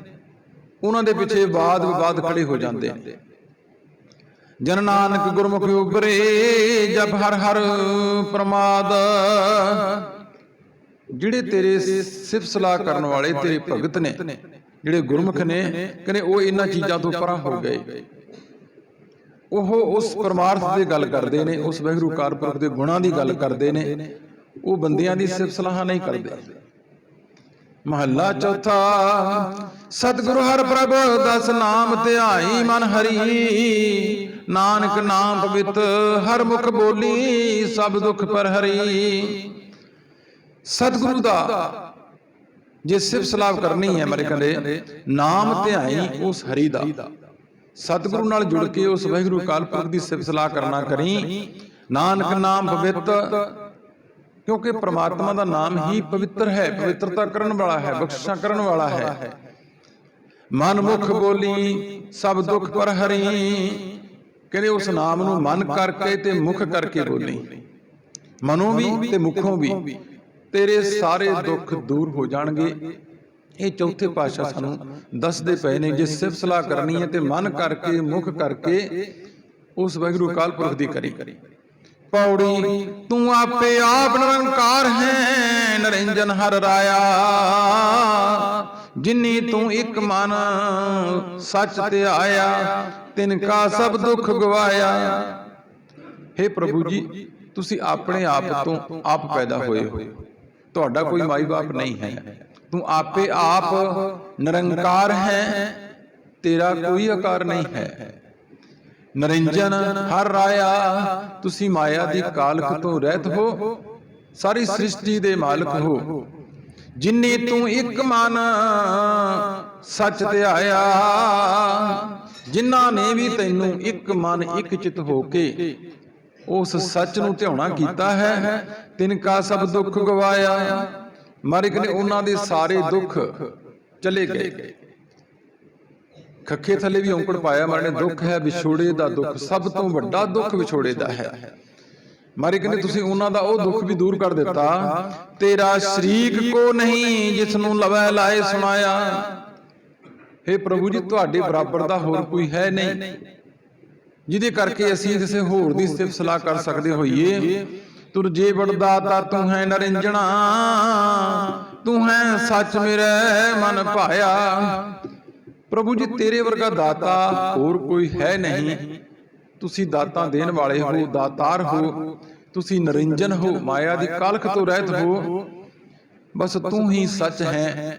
ਉਹਨਾਂ ਦੇ ਪਿੱਛੇ ਬਾਦ ਵਿਵਾਦ ਖੜੇ ਹੋ ਜਾਂਦੇ ਨੇ। ਜਨ ਨਾਨਕ ਗੁਰਮੁਖੀ ਉਬਰੇ ਜਬ ਹਰ ਹਰ ਪ੍ਰਮਾਦ। ਜਿਹੜੇ ਤੇਰੇ ਸਿਫਤ ਕਰਨ ਵਾਲੇ, ਤੇਰੇ ਭਗਤ ਨੇ ਜਿਹੜੇ ਗੁਰਮੁਖ ਨੇ ਕਹਿੰਦੇ ਉਹ ਇਹਨਾਂ ਚੀਜ਼ਾਂ ਤੋਂ ਪਰਾਂ ਹੋ ਗਏ। ਉਹ ਉਸ ਪਰਮਾਰਥ ਦੀ ਗੱਲ ਕਰਦੇ ਨੇ ਉਸ ਵਾਹਿਗੁਰੂ ਕਾਰਪੁਰਖ ਦੇ ਗੁਣਾਂ ਦੀ ਗੱਲ ਕਰਦੇ ਨੇ। ਉਹ ਬੰਦਿਆਂ ਦੀ ਸਿਫਤ ਸਲਾਹ ਨਹੀਂ ਕਰਦੇ। ਮਹੱਲਾ ਚੌਥਾ ਸਤਿਗੁਰੂ ਹਰ ਪ੍ਰਭ ਦਸ ਨਾਮ ਧਿਆਈ ਮਨ ਹਰੀ। ਨਾਨਕ ਨਾਮ ਪਵਿੱਤ ਹਰ ਮੁਖ ਬੋਲੀ ਸਭ ਦੁੱਖ ਪਰ ਹਰੀ। ਸਤਿਗੁਰੂ ਦਾ ਜੇ ਸਿਫਤ ਸਲਾਹ ਕਰਨੀ ਹੈ ਮੇਰੇ ਕਹਿੰਦੇ ਨਾਮ ਧਿਆਈ ਉਸ ਹਰੀ ਦਾ। ਸਤਿਗੁਰੂ ਨਾਲ ਜੁੜ ਕੇ ਉਸ ਵਾਹਿਗੁਰੂ ਕਾਲਪੁਰਖ ਦੀ ਸਿਫਤ ਸਲਾਹ ਕਰਨਾ ਕਰੀ। ਨਾਨਕ ਨਾਮ ਪਵਿੱਤ, ਕਿਉਂਕਿ ਪ੍ਰਮਾਤਮਾ ਦਾ ਨਾਮ ਹੀ ਪਵਿੱਤਰ ਹੈ, ਪਵਿੱਤਰਤਾ ਕਰਨ ਵਾਲਾ ਹੈ, ਬਖਸ਼ਿਸ਼ਾਂ ਕਰਨ ਵਾਲਾ ਹੈ। ਮਨ ਮੁਖ ਬੋਲੀ, ਸਭ ਦੁੱਖ ਪਰ ਹਰੀ। ਕਹਿੰਦੇ ਉਸ ਨਾਮ ਨੂੰ ਮਨ ਕਰਕੇ ਤੇ ਮੁਖ ਕਰਕੇ ਬੋਲੀ। ਮਨੋਂ ਵੀ ਤੇ ਮੁਖੋਂ ਵੀ। ਤੇਰੇ ਸਾਰੇ ਦੁੱਖ ਦੂਰ ਹੋ ਜਾਣਗੇ। ਇਹ ਚੌਥੇ ਪਾਤਸ਼ਾਹ ਸਾਨੂੰ ਦੱਸਦੇ ਪਏ ਨੇ ਜੇ ਸਿਫਤ ਸਲਾਹ ਕਰਨੀ ਹੈ ਤੇ ਮਨ ਕਰਕੇ ਮੁਖ ਕਰਕੇ ਉਸ ਵਾਹਿਗੁਰੂ ਕਾਲਪੁਰਖ ਦੀ ਕਰੀ। ਪੌੜੀ ਤੂੰ ਆਪੇ ਆਪ ਨਿਰੰਕਾਰ ਹੈ ਨਰਿੰਜਨ ਹਰ ਰਾਇਆ। ਜਿਨੀ ਤੂੰ ਇੱਕ ਮਨ ਸੱਚ ਤੇ ਆਇਆ ਤਿਨ ਕਾ ਸਭ ਦੁੱਖ ਗਵਾਇਆ। हे ਪ੍ਰਭੂ ਜੀ ਤੁਸੀਂ ਆਪਣੇ ਆਪ ਤੋਂ ਆਪ ਪੈਦਾ ਹੋਏ ਹੋ। ਤੁਹਾਡਾ ਕੋਈ ਮਾਈ ਬਾਪ ਨਹੀਂ ਹੈ। ਤੂੰ ਆਪੇ ਆਪ ਨਿਰੰਕਾਰ ਹੈ। ਤੇਰਾ ਕੋਈ ਆਕਾਰ ਨਹੀਂ ਹੈ। ਨਰਿੰਜਨ ਹਰ ਰਾਇਆ ਤੁਸੀਂ ਮਾਇਆ ਦੀ ਕਾਲਖ ਤੋਂ ਰਹਿਤ ਹੋ। ਸਾਰੀ ਸ੍ਰਿਸ਼ਟੀ ਦੇ ਮਾਲਕ ਹੋ। ਜਿਨੇ ਤੂੰ ਇੱਕ ਮਨ ਸੱਚ ਤੇ ਆਇਆ। ਜਿਨ੍ਹਾਂ ਨੇ ਵੀ ਤੈਨੂੰ ਇੱਕ ਮਨ ਇੱਕ ਚਿਤ ਹੋ ਕੇ ਉਸ ਸੱਚ ਨੂੰ ਧਿਆਉਣਾ ਕੀਤਾ ਹੈ। ਤਿਨ ਕਾ ਸਭ ਦੁੱਖ ਗਵਾਇਆ। ਮਾਰਿਕ ਨੇ ਉਹਨਾਂ ਦੇ ਸਾਰੇ ਦੁੱਖ ਚਲੇ ਗਏ। ਖੱਖੇ ਥੱਲੇ ਵੀ ਔਂਕੜ ਪਾਇਆ। ਮਾਰੇ ਨੇ ਦੁੱਖ ਹੈ ਵਿਛੋੜੇ ਦਾ ਦੁੱਖ। ਸਭ ਤੋਂ ਵੱਡਾ ਦੁੱਖ ਵਿਛੋੜੇ ਦਾ ਹੈ। ਮਾਰੇ ਕਹਿੰਦੇ ਤੁਸੀਂ ਉਹਨਾਂ ਦਾ ਉਹ ਦੁੱਖ ਵੀ ਦੂਰ ਕਰ ਦਿੱਤਾ। ਤੇਰਾ ਸ਼ਰੀਕ ਕੋ ਨਹੀਂ ਜਿਸ ਨੂੰ ਲਵੈ ਲਾਏ ਸੁਣਾਇਆ। हे ਪ੍ਰਭੂ ਜੀ ਤੁਹਾਡੇ ਬਰਾਬਰ ਦਾ ਹੋਰ ਕੋਈ ਹੈ ਨਹੀਂ। ਜਿਹਦੇ ਕਰਕੇ ਅਸੀਂ ਕਿਸੇ ਹੋਰ ਦੀ ਸਿਫਤ ਸਲਾਹ ਕਰ ਸਕਦੇ ਹੋਈਏ। ਤੁਰਜੇ ਵਡਦਾਤਾ ਤੂੰ ਹੈ ਨਰਿੰਜਣਾ। ਤੂੰ ਹੈ ਸੱਚ ਮੇਰੇ ਮਨ ਭਾਇਆ। ਪ੍ਰਭੂ ਜੀ ਤੇਰੇ ਵਰਗਾ ਦਾਤਾ ਹੋਰ ਕੋਈ ਹੈ ਨਹੀਂ। ਤੁਸੀਂ ਦਾਤਾਂ ਦੇਣ ਵਾਲੇ ਹੋ ਦਾਤਾਰ ਹੋ। ਤੁਸੀਂ ਨਰਿੰਜਨ ਹੋ ਮਾਇਆ ਦੀ ਕਾਲਖ ਤੋਂ ਰਹਿਤ ਹੋ। ਬਸ ਤੂੰ ਹੀ ਸੱਚ ਹੈ।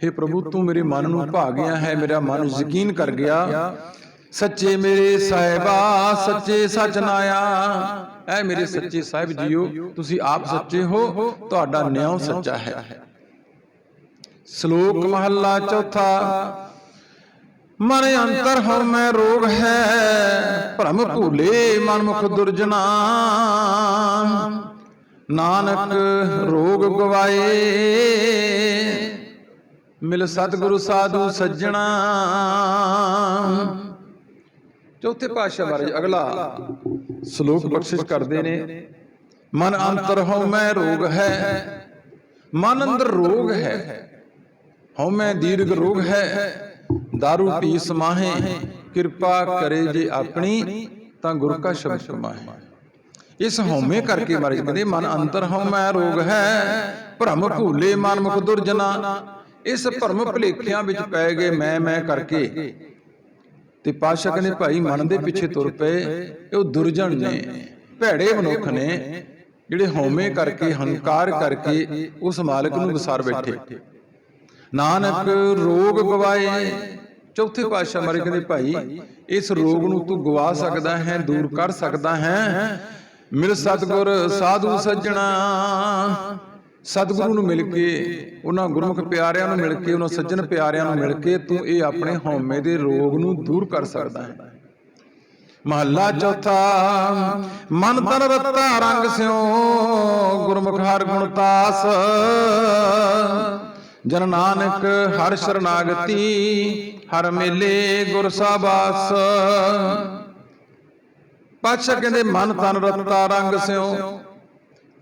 हे ਪ੍ਰਭੂ ਤੂੰ ਮੇਰੇ ਮਨ ਨੂੰ ਭਾ ਗਿਆ ਹੈ ਮੇਰਾ ਮਨ ਯਕੀਨ ਕਰ ਗਿਆ। ਸੱਚੇ ਮੇਰੇ ਸਾਹਿਬਾ, ਸੱਚੇ ਸਚਨਾਇਆ। ਐ ਮੇਰੇ ਸੱਚੇ ਸਾਹਿਬ ਜੀਓ, ਤੁਸੀਂ ਆਪ ਸੱਚੇ ਹੋ, ਤੁਹਾਡਾ ਨਿਆਂ ਸੱਚਾ ਹੈ। ਸ਼ਲੋਕ ਮਹੱਲਾ ਚੌਥਾ, ਮਨ ਅੰਤਰ ਹਉ ਮੈਂ ਰੋਗ ਹੈ, ਭ੍ਰਮ ਭੂਲੇ ਮਨ ਮੁਖ ਦੁਰਜਨਾ। ਨਾਨਕ ਰੋਗ ਗਵਾਏ, ਮਿਲ ਸਤਿਗੁਰੂ ਸਾਧੂ ਸੱਜਣਾ। ਚੌਥੇ ਪਾਤਸ਼ਾਹ ਮਹਾਰਾਜ ਅਗਲਾ। ਸ਼ਲੋਕ ਬਖਸ਼ਿਸ਼ ਕਰਦੇ ਨੇ। ਮਨ ਅੰਤਰ ਹਉ ਮੈਂ ਰੋਗ ਹੈ। ਮਨ ਅੰਦਰ ਰੋਗ ਹੈ। ਹਉ ਮੈਂ ਦੀਰਘ ਰੋਗ ਹੈ। दारू ਪੀ ਸਮਾਹੇ। ਕਿਰਪਾ ਕਰੇ ਜੇ ਆਪਣੀ ਤਾਂ ਗੁਰ ਕਾ ਸ਼ਬਦ ਕਮਾਹੇ ਇਸ ਹਉਮੈ ਕਰਕੇ ਮਹਾਰਾਜ ਕਹਿੰਦੇ ਮਨ ਅੰਤਰ ਹਉਮੈ ਰੋਗ ਹੈ। ਭ੍ਰਮ ਭੂਲੇ ਮਨ ਮੁਖ ਦੁਰਜਨਾ। ਇਸ ਭਰਮ ਭੁਲੇਖਿਆਂ ਵਿੱਚ ਪੈ ਗਏ ਮੈਂ ਮੈਂ ਕਰਕੇ। ਤੇ ਪਾਸ਼ਾ ਕਹਿੰਦੇ, ਭਾਈ, ਮਨ ਦੇ ਪਿੱਛੇ ਤੁਰ ਪਏ ਉਹ ਦੁਰਜਨ ਨੇ, ਭੈੜੇ ਮਨੁੱਖ ਨੇ, ਜਿਹੜੇ ਹਉਮੈ ਕਰਕੇ, ਹੰਕਾਰ ਕਰਕੇ ਉਸ ਮਾਲਕ ਨੂੰ ਵਿਸਾਰ ਬੈਠੇ। ਨਾਨਕ ਰੋਗ ਗਵਾਏ। ਚੌਥੇ ਪਾਤਸ਼ਾਹ ਮਾਰੇ ਕਹਿੰਦੇ, ਭਾਈ, ਇਸ ਰੋਗ ਨੂੰ ਤੂੰ ਗਵਾ ਸਕਦਾ ਹੈ, ਦੂਰ ਕਰ ਸਕਦਾ ਹੈ। ਮਿਲ ਸਤਗੁਰ, ਸਾਧੂ ਸੱਜਣਾ ਸਤਿਗੁਰੂ ਨੂੰ ਮਿਲ ਕੇ ਉਹਨਾਂ ਗੁਰਮੁਖ ਪਿਆਰਿਆਂ ਨੂੰ ਮਿਲ ਕੇ ਉਹਨਾਂ ਸੱਜਣ ਪਿਆਰਿਆਂ ਨੂੰ ਮਿਲ ਕੇ ਤੂੰ ਇਹ ਆਪਣੇ ਹਉਮੈ ਦੇ ਰੋਗ ਨੂੰ ਦੂਰ ਕਰ ਸਕਦਾ ਹੈ। ਮਹੱਲਾ ਚੌਥਾ ਮਨ ਤਨ ਰਤਾ ਰੰਗ ਸਿਓ ਗੁਰਮੁਖ ਹਰ ਗੁਣ ਤਾਸ। ਜਨ ਨਾਨਕ ਹਰ ਸ਼ਰਨਾਗਤੀ ਹਰ ਮੇਲੇ ਗੁਰ ਸਾਬਾਸ। ਪਾਤਸ਼ਾਹ ਕਹਿੰਦੇ ਮਨ ਤਨ ਰਤਾ ਰੰਗ ਸਿਓ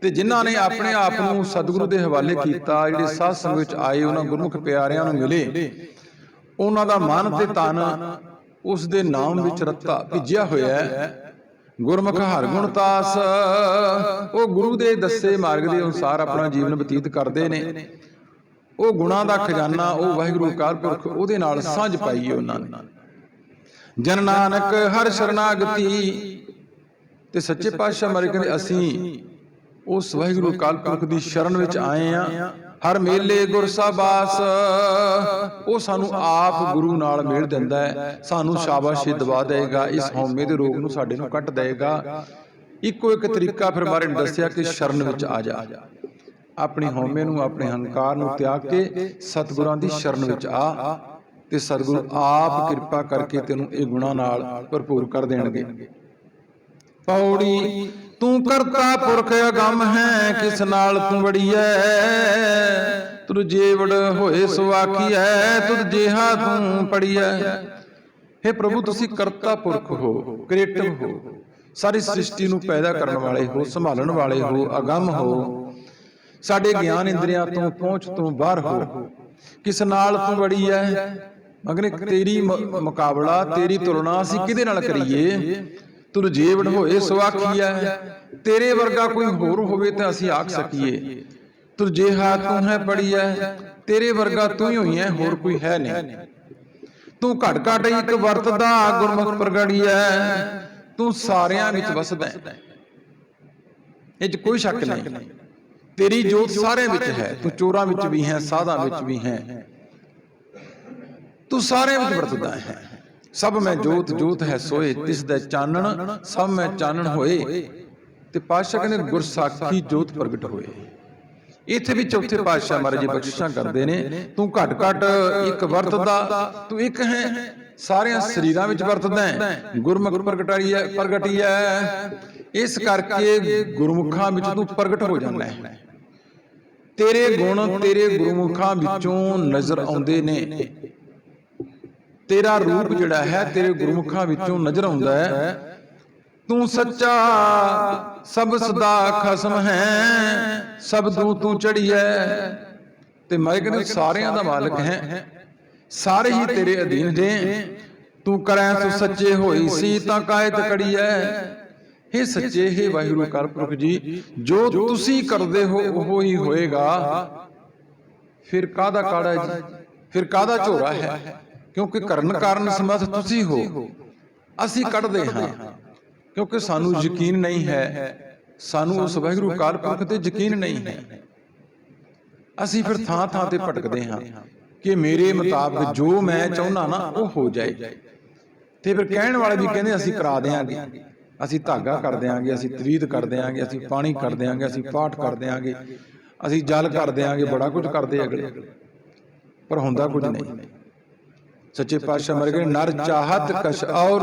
ਤੇ ਜਿਨ੍ਹਾਂ ਨੇ ਆਪਣੇ ਆਪ ਨੂੰ ਸਤਿਗੁਰੂ ਦੇ ਹਵਾਲੇ ਕੀਤਾ ਜਿਹੜੇ ਸਾਧ ਸੰਗਤ ਵਿੱਚ ਆਏ ਉਹਨਾਂ ਗੁਰਮੁਖ ਪਿਆਰਿਆਂ ਨੂੰ ਮਿਲੇ। ਉਹਨਾਂ ਦਾ ਮਨ ਤੇ ਤਨ ਉਸ ਦੇ ਨਾਮ ਵਿੱਚ ਰੱਤਾ ਭਿੱਜਿਆ ਹੋਇਆ ਹੈ। ਗੁਰਮੁਖ ਹਰ ਗੁਣ ਤਾਸ। ਉਹ ਗੁਰੂ ਦੇ ਦੱਸੇ ਮਾਰਗ ਦੇ ਅਨੁਸਾਰ ਆਪਣਾ ਜੀਵਨ ਬਤੀਤ ਕਰਦੇ ਨੇ। ਉਹ ਗੁਣਾ ਦਾ ਖਜ਼ਾਨਾ ਉਹ ਵਾਹਿਗੁਰੂ ਅਕਾਲ ਪੁਰਖ ਉਹਦੇ ਨਾਲ ਸਾਂਝ ਪਾਈ ਉਹਨਾਂ ਨੇ। ਜਨ ਨਾਨਕ ਹਰ ਸ਼ਰਨਾਗਤੀ। ਤੇ ਸੱਚੇ ਪਾਤਸ਼ਾਹ ਮਾਰੇ ਕਹਿੰਦੇ ਅਸੀਂ ਉਸ ਵਾਹਿਗੁਰੂ ਅਕਾਲ ਪੁਰਖ ਦੀ ਸ਼ਰਨ ਵਿੱਚ ਆਏ ਆ ਹਰ ਮੇਲੇ ਗੁਰ ਉਹ ਸਾਨੂੰ ਆਪ ਗੁਰੂ ਨਾਲ ਮੇਲ ਦਿੰਦਾ ਹੈ। ਸਾਨੂੰ ਸ਼ਾਬਾਸ਼ੀ ਦਵਾ ਦੇਗਾ। ਇਸ ਹਉਮੈ ਦੇ ਰੋਗ ਨੂੰ ਸਾਡੇ ਨੂੰ ਕੱਟ ਦੇਗਾ। ਇੱਕੋ ਇੱਕ ਤਰੀਕਾ ਫਿਰ ਬਾਰੇ ਦੱਸਿਆ ਕਿ ਸ਼ਰਨ ਵਿੱਚ ਆ ਜਾ। ਆਪਣੀ ਹਉਮੈ ਨੂੰ ਆਪਣੇ ਹੰਕਾਰ ਨੂੰ ਤਿਆਗ ਕੇ ਸਤਿਗੁਰਾਂ ਦੀ ਸ਼ਰਨ ਵਿੱਚ ਆ ਤੇ ਸਤਿਗੁਰੂ ਆਪ ਕਿਰਪਾ ਕਰਕੇ ਤੈਨੂੰ ਇਹ ਗੁਣਾ ਨਾਲ ਭਰਪੂਰ ਕਰ ਦੇਣਗੇ। ਪੌੜੀ ਤੂੰ ਕਰਤਾ ਪੁਰਖ ਅਗੰਮ ਹੈ, ਕਿਸ ਨਾਲ ਤੂੰ ਵੜੀਐ? ਤੁਰ ਜੀਵੜ ਹੋਏ ਸੁਆਖੀਐ ਤੁਰ ਜਿਹਾ ਤੂੰ ਪੜੀਐ। हे ਪ੍ਰਭੂ, ਤੁਸੀਂ ਕਰਤਾ ਪੁਰਖ ਹੋ, ਕ੍ਰੀਏਟਿਵ ਹੋ। ਸਾਰੀ ਸ੍ਰਿਸ਼ਟੀ ਨੂੰ ਪੈਦਾ ਕਰਨ ਵਾਲੇ ਹੋ, ਸੰਭਾਲਣ ਵਾਲੇ ਹੋ, ਅਗੰਮ ਹੋ। ਸਾਡੇ ਗਿਆਨ ਇੰਦਰੀਆਂ ਤੋਂ ਪਹੁੰਚ ਤੋਂ ਬਾਹਰ ਹੋ। ਕਿਸ ਨਾਲ ਤੂੰ ਵੜੀ ਐ ਮਗਨੇ ਤੇਰੀ ਮੁਕਾਬਲਾ, ਤੇਰੀ ਤੁਲਨਾ ਅਸੀਂ ਕਿਹਦੇ ਨਾਲ ਕਰੀਏ? ਤੂੰ ਜੀਵੜ ਹੋਏ ਸੁਆਖੀ ਐ ਤੇਰੇ ਵਰਗਾ ਕੋਈ ਹੋਰ ਹੋਵੇ ਤਾਂ ਅਸੀਂ ਆਖ ਸਕੀਏ। ਤੂੰ ਜਿਹਾ ਤੂੰ ਹੈ ਪੜੀ ਐ ਤੇਰੇ ਵਰਗਾ ਤੂੰ ਹੀ ਹੋਈ ਐ ਹੋਰ ਕੋਈ ਹੈ ਨਹੀਂ। ਤੂੰ ਘਟ ਘਟ ਇੱਕ ਵਰਤਦਾ ਗੁਰਮੁਖ ਪ੍ਰਗੜੀ ਐ ਤੂੰ ਸਾਰਿਆਂ ਵਿੱਚ ਵਸਦਾ ਹੈ। ਇਹ 'ਚ ਕੋਈ ਸ਼ੱਕ ਨਹੀਂ। ਤੇਰੀ ਜੋਤ ਸਾਰਿਆਂ ਵਿੱਚ ਹੈ। ਤੂੰ ਚੋਰਾਂ ਵਿੱਚ ਵੀ ਹੈ ਸਾਧਾਂ ਵਿੱਚ ਵੀ ਹੈ। ਤੂੰ ਸਾਰਿਆਂ ਵਿੱਚ ਵਰਤਦਾ ਹੈ। ਸਭ ਮੈਂ ਜੋਤ ਜੋਤ ਹੈ ਸੋਏ ਤਿਸ ਦਾ ਚਾਨਣ ਸਭ ਮੈਂ ਚਾਨਣ ਹੋਏ। ਤੇ ਪਾਤਸ਼ਾਹ ਕਹਿੰਦੇ ਗੁਰਸਾਖੀ ਜੋਤ ਪ੍ਰਗਟ ਹੋਏ। ਇੱਥੇ ਵੀ ਚੌਥੇ ਪਾਤਸ਼ਾਹ ਮਹਾਰਾਜ ਜੀ ਬਖਸ਼ਿਸ਼ਾਂ ਕਰਦੇ ਨੇ। ਤੂੰ ਘਟ ਘਟ ਇੱਕ ਵਰਤਦਾ ਤੂੰ ਇੱਕ ਹੈ। ਸਾਰਿਆਂ ਸਰੀਰਾਂ ਵਿੱਚ ਵਰਤਦਾ ਹੈ। ਗੁਰਮੁਖ ਪ੍ਰਗਟਾਈ ਹੈ ਪ੍ਰਗਟੀ ਹੈ ਇਸ ਕਰਕੇ ਗੁਰਮੁਖਾਂ ਵਿੱਚ ਤੂੰ ਪ੍ਰਗਟ ਹੋ ਜਾਂਦਾ ਹੈ। ਤੇਰੇ ਗੁਣ ਤੇਰੇ ਗੁਰਮੁਖਾਂ ਵਿੱਚੋਂ ਨਜ਼ਰ ਆਉਂਦੇ ਨੇ। ਤੇਰਾ ਰੂਪ ਜਿਹੜਾ ਹੈ, ਤੇਰੇ ਗੁਰਮੁਖਾਂ ਵਿੱਚੋਂ ਨਜ਼ਰ ਆਉਂਦਾ ਹੈ। ਤੂੰ ਸੱਚਾ, ਸਭ ਸਦਾ ਖਸਮ ਹੈ, ਸਭ ਤੂੰ ਤੂੰ ਚੜੀਐ ਤੇ ਮੈਂ ਕਹਿੰਦਾ ਸਾਰਿਆਂ ਦਾ ਮਾਲਕ ਹੈ, ਸਾਰੇ ਹੀ ਤੇਰੇ ਅਧੀਨ ਨੇ। ਤੂੰ ਕਰੈ ਤੂੰ ਸੱਚੇ ਹੋਈ ਸੀ, ਤਾਂ ਕਾਇਤ ਕੜੀਐ हे ਸੱਚੇ हे ਵਾਹਿਗੁਰੂ ਕਰਪੁਰਖ ਜੀ, ਜੋ ਤੁਸੀਂ ਕਰਦੇ ਹੋ, ਉਹ ਹੀ ਹੋਏਗਾ। ਫਿਰ ਕਾਦਾ ਕਾੜਾ ਜੀ? ਫਿਰ ਕਾਦਾ ਝੋਰਾ ਹੈ? ਕਿਉਂਕਿ ਕਰਨ ਕਾਰਨ ਸਮਰਥ ਤੁਸੀਂ ਹੋ। ਅਸੀਂ ਕੱਢਦੇ ਹਾਂ। ਕਿਉਂਕਿ ਸਾਨੂੰ ਯਕੀਨ ਨਹੀਂ ਹੈ। ਸਾਨੂੰ ਉਸ ਵਾਹਿਗੁਰੂ ਅਕਾਲ ਪੁਰਖ ਤੇ ਯਕੀਨ ਨਹੀਂ ਹੈ। ਅਸੀਂ ਫਿਰ ਥਾਂ ਥਾਂ ਤੇ ਭਟਕਦੇ ਹਾਂ ਕਿ ਮੇਰੇ ਮੁਤਾਬਕ ਜੋ ਮੈਂ ਚਾਹੁੰਦਾ ਨਾ ਉਹ ਹੋ ਜਾਏ। ਤੇ ਫਿਰ ਕਹਿਣ ਵਾਲੇ ਵੀ ਕਹਿੰਦੇ ਅਸੀਂ ਕਰਾ ਦੇਾਂਗੇ ਅਸੀਂ ਧਾਗਾ ਕਰ ਦਿਆਂਗੇ ਅਸੀਂ ਤਵੀਤ ਕਰ ਦਿਆਂਗੇ ਅਸੀਂ ਪਾਣੀ ਕਰ ਦਿਆਂਗੇ ਅਸੀਂ ਪਾਠ ਕਰ ਦਿਆਂਗੇ। ਅਸੀਂ ਜਲ ਕਰ ਦਿਆਂਗੇ ਬੜਾ ਕੁਝ ਕਰਦੇ ਅਗਲੇ। ਪਰ ਹੁੰਦਾ ਕੁਝ ਨਹੀਂ। ਸੱਚੇ ਪਾਤਸ਼ਾਹ ਮਰ ਗਏ ਨਰ ਚਾਹਤ ਕਛ ਔਰ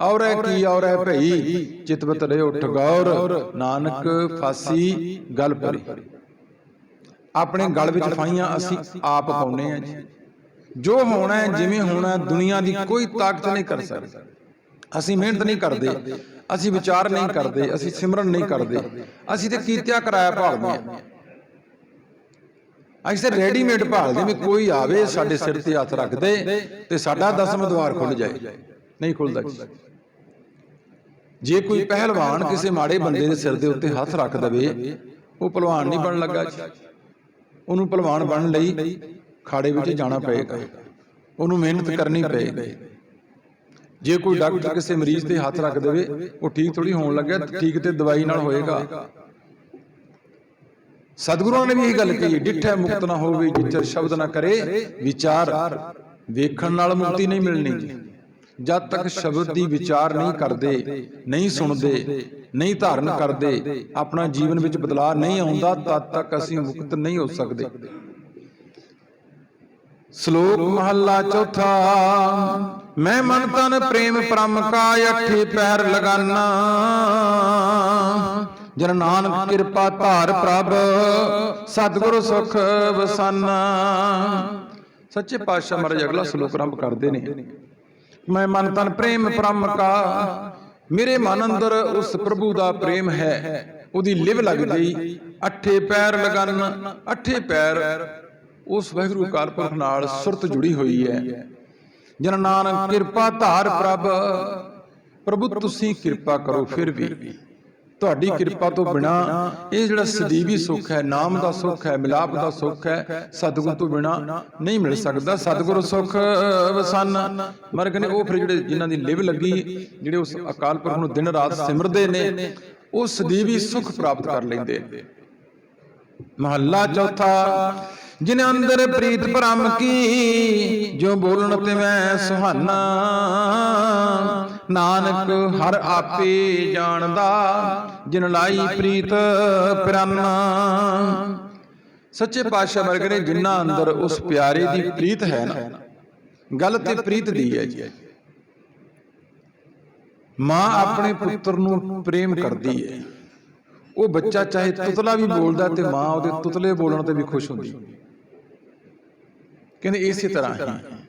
ਔਰੈ ਕੀ ਔਰੈ ਭਈ? ਚਿਤਵਤ ਰੇ ਉਠ ਗੌਰ ਨਾਨਕ ਫਾਸੀ ਗਲ ਪਰੀ ਆਪਣੇ ਗਲ ਵਿੱਚ ਫਾਈਆਂ ਅਸੀਂ ਆਪ ਪਾਉਨੇ ਆ ਜੀ। ਜੋ। ਹੋਣਾ ਹੈ ਜਿਵੇਂ ਹੋਣਾ ਹੈ, ਦੁਨੀਆ ਦੀ ਕੋਈ ਤਾਕਤ ਨਹੀਂ ਕਰ ਸਕਦੀ। ਅਸੀਂ ਮਿਹਨਤ ਨਹੀਂ ਕਰਦੇ। ਅਸੀਂ ਵਿਚਾਰ ਨਹੀਂ ਕਰਦੇ। ਅਸੀਂ ਸਿਮਰਨ ਨਹੀਂ ਕਰਦੇ। ਅਸੀਂ ਤੇ ਕੀਤਿਆ ਕਰਾਇਆ ਭਾਲਦੇ ਆ ਅਸੀਂ ਰੈਡੀਮੇਡ ਭਾਲਦੇ ਵੀ ਕੋਈ ਆਵੇ ਸਾਡੇ ਸਿਰ ਤੇ ਹੱਥ ਰੱਖ ਦੇ ਤੇ ਸਾਡਾ ਦਸਮ ਦਵਾਰ ਖੁੱਲ ਜਾਏ। ਨਹੀਂ ਖੁੱਲਦਾ ਜੀ ਕੋਈ ਪਹਿਲਵਾਨ ਕਿਸੇ ਮਾੜੇ ਬੰਦੇ ਦੇ ਸਿਰ ਦੇ ਉੱਤੇ ਹੱਥ ਰੱਖ ਦਵੇ ਉਹ ਪਹਿਲਵਾਨ ਨਹੀਂ ਬਣਨ ਲੱਗਾ। ਉਹਨੂੰ ਪਹਿਲਵਾਨ ਬਣਨ ਲਈ ਖਾੜੇ ਵਿੱਚ ਜਾਣਾ ਪਏਗਾ। ਉਹਨੂੰ ਮਿਹਨਤ ਕਰਨੀ ਪਏਗੀ। ਜੇ ਕੋਈ ਡਾਕਟਰ ਕਿਸੇ ਮਰੀਜ਼ ਤੇ ਹੱਥ ਰੱਖ ਦੇਵੇ ਉਹ ਠੀਕ ਥੋੜੀ ਹੋਣ ਲੱਗਿਆ ਠੀਕ ਤੇ ਦਵਾਈ ਨਾਲ ਹੋਏਗਾ। ਸਤਿਗੁਰਾਂ ਨੇ ਵੀ ਇਹ ਗੱਲ ਕਹੀ ਡਿੱਠੇ ਮੁਕਤ ਨਾ ਹੋਵੇ ਜਿਚਰ ਸ਼ਬਦ ਨਾ ਕਰੇ ਵਿਚਾਰ। ਵੇਖਣ ਨਾਲ ਮੁਕਤੀ ਨਹੀਂ ਮਿਲਣੀ। ਜਦ ਤੱਕ ਸ਼ਬਦ ਦੀ ਵਿਚਾਰ ਨਹੀਂ ਕਰਦੇ ਨਹੀਂ ਸੁਣਦੇ ਨਹੀਂ ਧਾਰਨ ਕਰਦੇ ਆਪਣਾ ਜੀਵਨ ਵਿੱਚ ਬਦਲਾਅ ਨਹੀਂ ਆਉਂਦਾ ਤਦ ਤੱਕ ਅਸੀਂ ਮੁਕਤ ਨਹੀਂ ਹੋ ਸਕਦੇ। ਸ਼ਲੋਕ ਮਹੱਲਾ ਚੌਥਾ ਮੈਂ ਮਨ ਤਨ ਪ੍ਰੇਮ ਪਰਮ ਕਾ ਅਠੇ ਪੈਰ ਲਗਾਨਾ। ਜਨ ਨਾਨਕ ਕਿਰਪਾ ਧਾਰ ਪ੍ਰਭ ਸਤਿਗੁਰ ਸੁਖ ਵਸਾਨਾ। ਸੱਚੇ ਪਾਤਸ਼ਾਹ ਮਹਾਰਾਜ ਅਗਲਾ ਸ਼ਲੋਕ ਆਰੰਭ ਕਰਦੇ ਨੇ। ਮੈਂ ਮਨ ਤਨ ਪ੍ਰੇਮ ਪਰਮ ਕਾ। ਮੇਰੇ ਮਨ ਅੰਦਰ ਉਸ ਪ੍ਰਭੂ ਦਾ ਪ੍ਰੇਮ ਹੈ। ਉਹਦੀ ਲਿਵ ਲੱਗ ਗਈ। ਅਠੇ ਪੈਰ ਲਗਨ ਅਠੇ ਪੈਰ ਉਸ ਵਾਹਿਗੁਰੂ ਅਕਾਲ ਪੁਰਖ ਨਾਲ ਸੁਰਤ ਜੁੜੀ ਹੋਈ ਹੈ। ਜਨ ਨਾਨਕ ਕਿਰਪਾ ਧਾਰ ਪ੍ਰਭ ਪ੍ਰਭੂ ਤੁਸੀਂ ਕਿਰਪਾ ਕਰੋ ਫਿਰ ਵੀ। ਤੁਹਾਡੀ ਕਿਰਪਾ ਤੋਂ ਬਿਨਾ ਇਹ ਜਿਹੜਾ ਸਦੀਵੀ ਸੁੱਖ ਹੈ ਨਾਮ ਦਾ ਸੁੱਖ ਹੈ ਮਿਲਾਪ ਦਾ ਸੁੱਖ ਹੈ ਸਤਿਗੁਰ ਤੋਂ ਬਿਨਾ ਨਹੀਂ ਮਿਲ ਸਕਦਾ ਸਤਿਗੁਰ ਸੁੱਖ ਵਸਨ ਮਰ ਕਹਿੰਦੇ ਉਹ ਫਿਰ ਜਿਹੜੇ ਜਿਨ੍ਹਾਂ ਦੀ ਲਿਵ ਲੱਗੀ ਜਿਹੜੇ ਉਸ ਅਕਾਲ ਪੁਰਖ ਨੂੰ ਦਿਨ ਰਾਤ ਸਿਮਰਦੇ ਨੇ ਉਹ ਸਦੀਵੀ ਸੁੱਖ ਪ੍ਰਾਪਤ ਕਰ ਲੈਂਦੇ। ਨੇ ਮਹੱਲਾ ਚੌਥਾ ਜਿਨ ਅੰਦਰ ਪ੍ਰੀਤ ਭਰਮ ਕੀ ਜੋ ਬੋਲਣ ਤੇ ਮੈਂ ਸੁਹਾਨਾ। ਨਾਨਕ ਹਰ ਆਪੇ ਜਾਣਦਾ ਜਿਨ ਲਾਈ ਪ੍ਰੀਤ ਪਿਰਾਨਾ। ਸੱਚੇ ਪਾਤਸ਼ਾਹ ਵਰਗੇ ਨੇ ਜਿਨ੍ਹਾਂ ਅੰਦਰ ਉਸ ਪਿਆਰੇ ਦੀ ਪ੍ਰੀਤ ਹੈ ਨਾ। ਗੱਲ ਤੇ ਪ੍ਰੀਤ ਦੀ ਹੈ ਜੀ। ਮਾਂ ਆਪਣੇ ਪੁੱਤਰ ਨੂੰ ਪ੍ਰੇਮ ਕਰਦੀ ਹੈ। ਉਹ ਬੱਚਾ ਚਾਹੇ ਤੁਤਲਾ ਵੀ ਬੋਲਦਾ ਤੇ ਮਾਂ ਉਹਦੇ ਤੁਤਲੇ ਬੋਲਣ ਤੇ ਵੀ ਖੁਸ਼ ਹੁੰਦੀ। ਕਹਿੰਦੇ ਇਸੇ ਤਰ੍ਹਾਂ ਹੀ।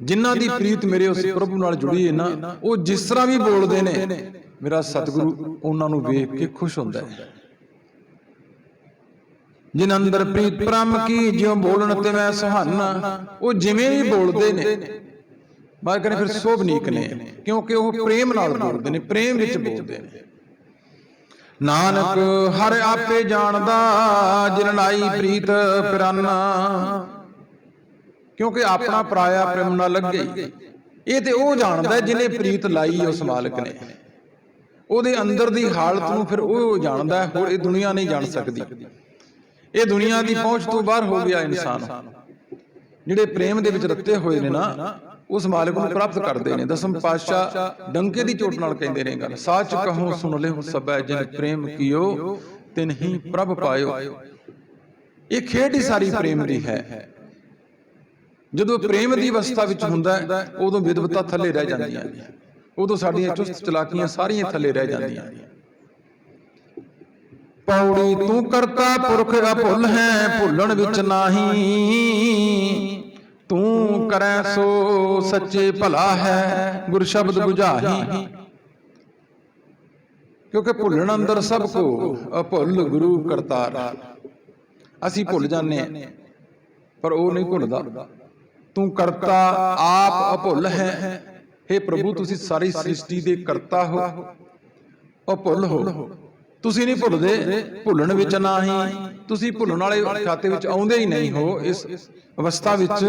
ਜਿਨ੍ਹਾਂ ਦੀ ਪ੍ਰੀਤ ਮੇਰੇ ਉਸ ਪ੍ਰਭੂ ਨਾਲ ਜੁੜੀ ਹੈ ਨਾ ਉਹ ਜਿਸ ਤਰ੍ਹਾਂ ਵੀ ਬੋਲਦੇ ਨੇ ਮੇਰਾ ਸਤਿਗੁਰੂ ਉਹਨਾਂ ਨੂੰ ਵੇਖ ਕੇ ਖੁਸ਼ ਹੁੰਦਾ ਹੈ। ਜਿਨ ਅੰਦਰ ਪ੍ਰੀਤ ਪ੍ਰਮ ਕੀ ਜਿਉ ਬੋਲਣ ਤੇ ਮੈਂ ਸੁਹਾਨਾ ਉਹ ਜਿਵੇਂ ਵੀ ਬੋਲਦੇ ਨੇ। ਬਾਅਦ ਕਹਿੰਦੇ ਫਿਰ ਸੋਭਨੀਕ ਨੇ ਕਿਉਂਕਿ ਉਹ ਪ੍ਰੇਮ ਨਾਲ ਬੋਲਦੇ ਨੇ ਪ੍ਰੇਮ ਵਿੱਚ ਬੋਲਦੇ ਨੇ। ਨਾਨਕ ਹਰ ਆਪੇ ਜਾਣਦਾ ਜਿਨ ਲਾਈ ਪ੍ਰੀਤ ਪਿਰਾਨਾ। ਕਿਉਂਕਿ ਆਪਣਾ ਪਰਾਇਆ ਪ੍ਰੇਮ ਨਾਲ ਲੱਗੇ। ਇਹ ਤੇ ਉਹ ਜਾਣਦਾ ਜਿਹਨੇ ਪ੍ਰੀਤ ਲਾਈ ਉਸ ਮਾਲਕ ਨੇ। ਉਹਦੇ ਅੰਦਰ ਦੀ ਹਾਲਤ ਨੂੰ ਫਿਰ ਉਹ ਜਾਣਦਾ, ਹੋਰ ਇਹ ਦੁਨੀਆ ਨਹੀਂ ਜਾਣ ਸਕਦੀ। ਇਹ ਦੁਨੀਆ ਦੀ ਪਹੁੰਚ ਤੋਂ ਬਾਹਰ ਹੋ ਗਿਆ ਇਨਸਾਨ। ਜਿਹੜੇ ਪ੍ਰੇਮ ਦੇ ਵਿੱਚ ਰੱਤੇ ਹੋਏ ਨੇ ਨਾ, ਉਸ ਮਾਲਕ ਨੂੰ ਪ੍ਰਾਪਤ ਕਰਦੇ ਨੇ। ਦਸਮ ਪਾਤਸ਼ਾਹ ਡੰਕੇ ਦੀ ਚੋਟ ਨਾਲ ਕਹਿੰਦੇ ਨੇ ਗੱਲ। ਸਾਚ ਕਹੋ, ਸੁਣ ਲਿਓ ਸਭੈ ਜਿਨ ਪ੍ਰੇਮ ਕੀਓ ਤਿਨ ਪ੍ਰਭ ਪਾਇਓ। ਇਹ ਖੇਡ ਹੀ ਸਾਰੀ ਪ੍ਰੇਮ ਦੀ ਹੈ। ਜਦੋਂ ਪ੍ਰੇਮ ਦੀ ਅਵਸਥਾ ਵਿੱਚ ਹੁੰਦਾ ਹੈ ਉਦੋਂ ਵਿਦਵਤਾ ਥੱਲੇ ਰਹਿ ਜਾਂਦੀਆਂ। ਨੇ ਉਦੋਂ ਸਾਡੀਆਂ ਚੁਸਤ ਚਲਾਕੀਆਂ ਸਾਰੀਆਂ ਥੱਲੇ ਰਹਿ ਜਾਂਦੀਆਂ। ਪੌੜੀ ਤੂੰ ਕਰਤਾ ਪੁਰਖ ਅਭੁੱਲ ਹੈ ਭੁੱਲਣ ਵਿੱਚ ਨਾਹੀ। ਤੂੰ ਕਰੈ ਸੋ ਸੱਚੇ ਭਲਾ ਹੈ ਗੁਰ ਸ਼ਬਦ 부ਝਾਹੀ ਕਿਉਂਕਿ ਭੁੱਲਣ ਅੰਦਰ ਸਭ ਕੋ ਅਭੁੱਲ ਗੁਰੂ ਕਰਤਾਰ। ਅਸੀਂ ਭੁੱਲ ਜਾਂਦੇ ਹਾਂ ਪਰ ਉਹ ਨਹੀਂ ਭੁੱਲਦਾ। ਤੂੰ ਕਰਤਾ ਆਪ ਅਭੁੱਲ ਹੈ। हे ਪ੍ਰਭੂ, ਤੁਸੀਂ ਸਾਰੀ ਸ੍ਰਿਸ਼ਟੀ ਦੇ ਕਰਤਾ ਹੋ। ਅਭੁੱਲ ਹੋ। ਤੁਸੀਂ ਨਹੀਂ ਭੁੱਲਦੇ। ਭੁੱਲਣ ਵਿੱਚ ਨਾਹੀ ਤੁਸੀਂ ਭੁੱਲਣ ਵਾਲੇ ਖਾਤੇ ਵਿੱਚ ਆਉਂਦੇ ਹੀ ਨਹੀਂ ਹੋ। ਇਸ ਅਵਸਥਾ ਵਿੱਚ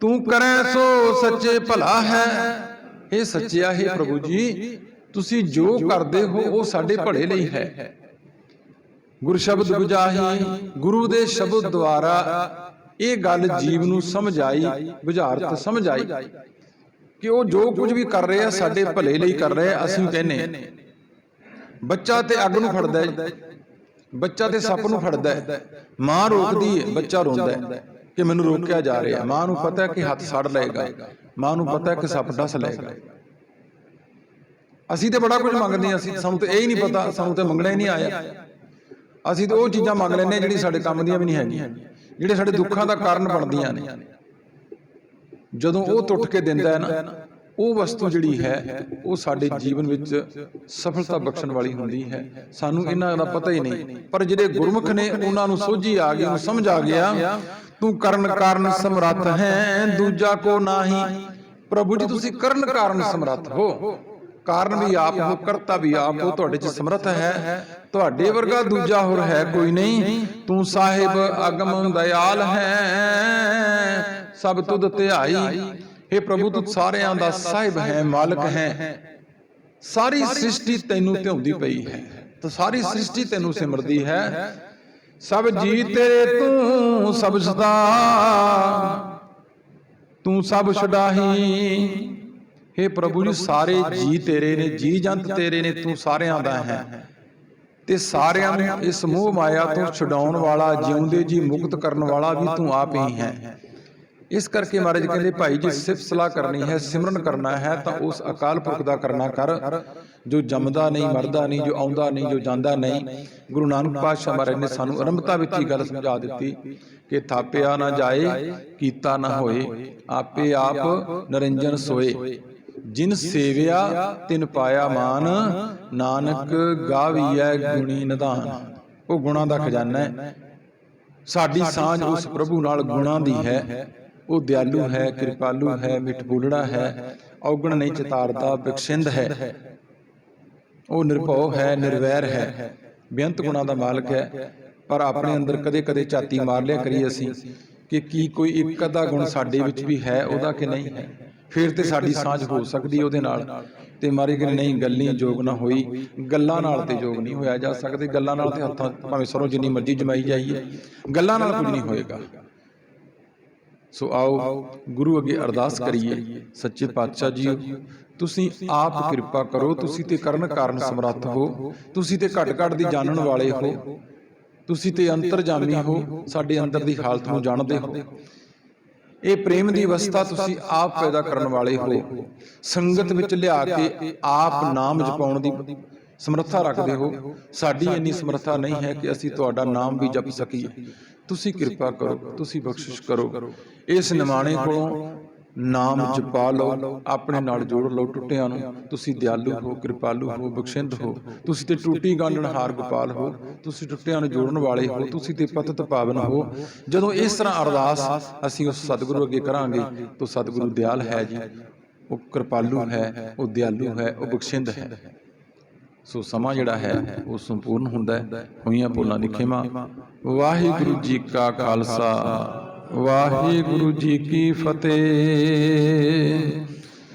ਤੂੰ ਕਰੈ ਸੋ ਸੱਚੇ ਭਲਾ ਹੈ। ਇਹ ਸੱਚਿਆ, ਹੈ ਪ੍ਰਭੂ ਜੀ, ਤੁਸੀਂ ਜੋ ਕਰਦੇ ਹੋ, ਉਹ ਸਾਡੇ ਭਲੇ ਲਈ ਹੈ। ਗੁਰ ਸ਼ਬਦ ਬੁਝਾਹੀ, ਗੁਰੂ ਦੇ ਸ਼ਬਦ ਦੁਆਰਾ ਇਹ ਗੱਲ ਜੀਵ ਨੂੰ ਸਮਝ ਆਈ ਬੁਝਾਰਤ ਸਮਝ ਆਈ ਕਿ ਉਹ ਜੋ ਕੁਝ ਵੀ ਕਰ ਰਹੇ ਸਾਡੇ ਭਲੇ ਲਈ ਕਰ ਰਹੇ ਅਸੀਂ ਕਹਿੰਨੇ ਬੱਚਾ ਤੇ ਅੱਗ ਨੂੰ ਫੜਦਾ ਹੈ। ਬੱਚਾ ਤੇ ਸੱਪ ਨੂੰ ਫੜਦਾ ਹੈ। ਮਾਂ ਰੋਕਦੀ ਹੈ ਬੱਚਾ ਰੋਂਦਾ ਹੈ ਕਿ ਮੈਨੂੰ ਰੋਕਿਆ ਜਾ ਰਿਹਾ। ਮਾਂ ਨੂੰ ਪਤਾ ਹੈ ਕਿ ਹੱਥ ਸੜ ਲਏਗਾ। ਮਾਂ ਨੂੰ ਪਤਾ ਹੈ ਕਿ ਸੱਪ ਡਸ ਲਏਗਾ। ਅਸੀਂ ਤੇ ਬੜਾ ਕੁਝ ਮੰਗਦੇ ਹਾਂ। ਅਸੀਂ ਸਾਨੂੰ ਤੇ ਇਹ ਹੀ ਨਹੀਂ ਪਤਾ ਸਾਨੂੰ ਤੇ ਮੰਗਣਾ ਹੀ ਨਹੀਂ ਆਇਆ। ਅਸੀਂ ਤੇ ਉਹ ਚੀਜ਼ਾਂ ਮੰਗ ਲੈਂਦੇ ਹਾਂ ਜਿਹੜੀ ਸਾਡੇ ਕੰਮ ਦੀਆਂ ਵੀ ਨਹੀਂ ਹੈਗੀਆਂ। ਜਿਹੜੇ ਸਾਡੇ ਦੁੱਖਾਂ ਦਾ ਕਾਰਨ ਬਣਦੀਆਂ ਨੇ। ਜਦੋਂ ਉਹ ਟੁੱਟ ਕੇ ਦਿੰਦਾ ਹੈ ਨਾ ਉਹ ਵਸਤੂ ਜਿਹੜੀ ਹੈ ਉਹ ਸਾਡੇ ਜੀਵਨ ਵਿੱਚ ਸਫਲਤਾ ਬਖਸ਼ਣ ਵਾਲੀ ਹੁੰਦੀ ਹੈ। ਸਾਨੂੰ ਇਹਨਾਂ ਦਾ ਪਤਾ ਹੀ ਨਹੀਂ। ਪਰ ਜਿਹੜੇ ਗੁਰਮੁਖ ਨੇ ਉਹਨਾਂ ਨੂੰ ਸੋਝੀ ਆ ਗਈ ਉਹਨੂੰ ਸਮਝ ਆ ਗਿਆ ਤੂੰ ਕਰਨ ਕਾਰਨ ਸਮਰੱਥ ਹੈ ਦੂਜਾ ਕੋ ਨਾਹੀ। ਪ੍ਰਭੂ ਜੀ ਤੁਸੀਂ ਕਰਨ ਕਾਰਨ ਸਮਰੱਥ ਹੋ। ਕਾਰਨ ਵੀ ਆਪ ਹੋ, ਕਰਤਾ ਵੀ ਆਪ ਹੋ, ਤੁਹਾਡੇ ਚ ਸਮਰੱਥ ਹੈ। ਤੁਹਾਡੇ ਵਰਗਾ ਦੂਜਾ ਹੋਰ ਹੈ ਕੋਈ ਨਹੀਂ। ਤੂੰ ਸਾਹਿਬ ਅਗਮ ਦਇਆਲ ਹੈ। ਸਭ ਤੁਧ ਧਿਆਈ। हे ਪ੍ਰਭੂ ਤੂੰ ਸਾਰਿਆਂ ਦਾ ਸਾਹਿਬ ਹੈ, ਮਾਲਕ ਹੈ। ਸਾਰੀ ਸ੍ਰਿਸ਼ਟੀ ਤੈਨੂੰ ਧਿਆਉਂਦੀ ਪਈ ਹੈ। ਤਾਂ ਸਾਰੀ ਸ੍ਰਿਸ਼ਟੀ ਤੈਨੂੰ ਸਿਮਰਦੀ ਹੈ। ਸਭ ਜੀ ਤੇਰੇ ਤੂੰ ਸਭ ਸਦਾ ਤੂੰ ਸਭ ਛਡਾਹੀ। हे ਪ੍ਰਭੂ ਜੀ, ਸਾਰੇ ਜੀ ਤੇਰੇ ਨੇ, ਜੀ ਜੰਤ ਤੇਰੇ ਨੇ, ਤੂੰ ਸਾਰਿਆਂ ਦਾ ਹੈ। ਤੇ ਸਾਰਿਆਂ ਨੂੰ ਇਸ ਮੋਹ ਮਾਇਆ ਤੋਂ ਛਡਾਉਣ ਵਾਲਾ, ਜਿਉਂਦੇ ਜੀ, ਮੁਕਤ ਕਰਨ ਵਾਲਾ ਵੀ ਤੂੰ ਆਪ ਹੀ ਹੈ। ਇਸ ਕਰਕੇ ਮਹਾਰਾਜ ਕਹਿੰਦੇ, ਭਾਈ ਜੀ, ਸਿਫਤ ਸਲਾਹ ਕਰਨੀ ਹੈ, ਸਿਮਰਨ ਕਰਨਾ ਹੈ, ਤਾਂ ਉਸ ਅਕਾਲ ਪੁਰਖ ਦਾ ਕਰਨਾ ਕਰ। ਜੋ ਜੰਮਦਾ ਨਹੀਂ, ਮਰਦਾ ਨਹੀਂ, ਜੋ ਆਉਂਦਾ ਨਹੀਂ, ਜੋ ਜਾਂਦਾ ਨਹੀਂ, ਗੁਰੂ ਨਾਨਕ ਪਾਤਸ਼ਾਹ ਮਹਾਰਾਜ ਨੇ ਸਾਨੂੰ ਅਰੰਭਤਾ ਵਿੱਚ ਹੀ ਗੱਲ ਸਮਝਾ ਦਿੱਤੀ ਕਿ ਥਾਪਿਆ ਨਾ ਜਾਏ, ਕੀਤਾ ਨਾ ਹੋਏ, ਆਪੇ ਆਪ ਨਰਿੰਜਨ ਸੋਏ। ਜਿਨ ਸੇਵਿਆ ਤਿਨ ਪਾਇਆ ਮਾਨ ਨਾਨਕ ਗਾਵੀਐ ਗੁਣੀ ਨਿਧਾਨ। ਉਹ ਗੁਣਾ ਦਾ ਖਜ਼ਾਨਾ ਹੈ। ਸਾਡੀ ਸਾਂਝ ਉਸ ਪ੍ਰਭੂ ਨਾਲ ਗੁਣਾ ਦੀ ਹੈ। ਉਹ ਦਿਆਲੂ ਹੈ ਕਿਰਪਾਲੂ ਹੈ ਮਿੱਠ ਬੋਲੜਾ ਹੈ ਔਗਣ ਨਹੀਂ ਚਿਤਾਰਦਾ ਬਖਸ਼ਿੰਦ ਹੈ। ਉਹ ਨਿਰਭਉ ਹੈ ਨਿਰਵੈਰ ਹੈ। ਬੇਅੰਤ ਗੁਣਾ ਦਾ ਮਾਲਕ ਹੈ। ਪਰ ਆਪਣੇ ਅੰਦਰ ਕਦੇ-ਕਦੇ ਝਾਤੀ ਮਾਰ ਲਿਆ ਕਰੀ ਅਸੀਂ ਕਿ ਕੀ ਕੋਈ ਇੱਕ ਅੱਧਾ ਗੁਣ ਸਾਡੇ ਵਿੱਚ ਵੀ ਹੈ ਉਹਦਾ ਕਿ ਨਹੀਂ? ਹੈ ਫਿਰ ਤੇ ਸਾਡੀ ਸਾਂਝ ਹੋ ਸਕਦੀ ਉਹਦੇ ਨਾਲ। ਤੇ ਮਾਰੇ ਕਿ ਨਹੀਂ ਗੱਲੀ ਜੋਗ ਨਾ ਹੋਈ। ਗੱਲਾਂ ਨਾਲ ਤੇ ਜੋਗ ਨਹੀਂ ਹੋਇਆ ਜਾ ਸਕਦੇ। ਗੱਲਾਂ ਨਾਲ ਤੇ ਹੱਥਾਂ ਭਾਵੇਂ ਸਰੋਂ ਜਿੰਨੀ ਮਰਜ਼ੀ ਜਮਾਈ ਜਾਈਏ। ਗੱਲਾਂ ਨਾਲ ਕੁਝ ਨਹੀਂ ਹੋਏਗਾ। ਸੋ ਆਓ ਗੁਰੂ ਅੱਗੇ ਅਰਦਾਸ ਕਰੀਏ। ਸੱਚੇ ਪਾਤਸ਼ਾਹ ਜੀ ਤੁਸੀਂ ਆਪ ਕਿਰਪਾ ਕਰੋ ਤੁਸੀਂ ਤੇ ਕਰਨ ਕਾਰਨ ਸਮਰੱਥ ਹੋ। ਤੁਸੀਂ ਤੇ ਘਟ ਘਟ ਦੀ ਜਾਣਨ ਵਾਲੇ ਹੋ। ਤੁਸੀਂ ਤੇ ਅੰਤਰਜਾਮੀ ਹੋ। ਸਾਡੇ ਅੰਦਰ ਦੀ ਹਾਲਤ ਨੂੰ ਜਾਣਦੇ ਹੋ। ਇਹ ਪ੍ਰੇਮ ਦੀ ਅਵਸਥਾ ਤੁਸੀਂ ਆਪ ਪੈਦਾ ਕਰਨ ਵਾਲੇ ਹੋ। ਸੰਗਤ ਵਿੱਚ ਲਿਆ ਕੇ ਆਪ ਨਾਮ ਜਪਾਉਣ ਦੀ ਸਮਰੱਥਾ ਰੱਖਦੇ ਹੋ। ਸਾਡੀ ਇੰਨੀ ਸਮਰੱਥਾ ਨਹੀਂ ਹੈ ਕਿ ਅਸੀਂ ਤੁਹਾਡਾ ਨਾਮ ਵੀ ਜਪ ਸਕੀਏ। ਤੁਸੀਂ ਕਿਰਪਾ ਕਰੋ ਤੁਸੀਂ ਬਖਸ਼ਿਸ਼ ਕਰੋ। ਇਸ ਨਿਮਾਣੇ ਕੋਲੋਂ ਨਾਮ ਜਪਾ ਲਓ ਆਪਣੇ ਨਾਲ ਜੋੜ ਲਓ ਟੁੱਟਿਆਂ ਨੂੰ। ਤੁਸੀਂ ਦਿਆਲੂ ਹੋ ਕਿਰਪਾਲੂ ਹੋ ਬਖਸ਼ਿੰਦ ਹੋ। ਤੁਸੀਂ ਤੇ ਟੂਟੀ ਗਾਂਢਣਹਾਰ ਗੋਪਾਲ ਹੋ। ਤੁਸੀਂ ਟੁੱਟਿਆਂ ਨੂੰ ਜੋੜਨ ਵਾਲੇ ਹੋ। ਤੁਸੀਂ ਤੇ ਪਤਿਤ ਪਾਵਨ ਹੋ। ਜਦੋਂ ਇਸ ਤਰ੍ਹਾਂ ਅਰਦਾਸ ਅਸੀਂ ਉਸ ਸਤਿਗੁਰੂ ਅੱਗੇ ਕਰਾਂਗੇ ਤਾਂ ਸਤਿਗੁਰੂ ਦਿਆਲ ਹੈ ਜੀ। ਉਹ ਕਿਰਪਾਲੂ ਹੈ ਉਹ ਦਿਆਲੂ ਹੈ ਉਹ ਬਖਸ਼ਿੰਦ ਹੈ। ਸੋ ਸਮਾਂ ਜਿਹੜਾ ਹੈ ਉਹ ਸੰਪੂਰਨ ਹੁੰਦਾ ਹੈ। ਹੋਈਆਂ ਭੁੱਲਾਂ ਦੀ ਖਿਮਾ। ਵਾਹਿਗੁਰੂ ਜੀ ਕਾ ਖਾਲਸਾ। ਵਾਹਿਗੁਰੂ ਜੀ ਕੀ ਫਤਿਹ।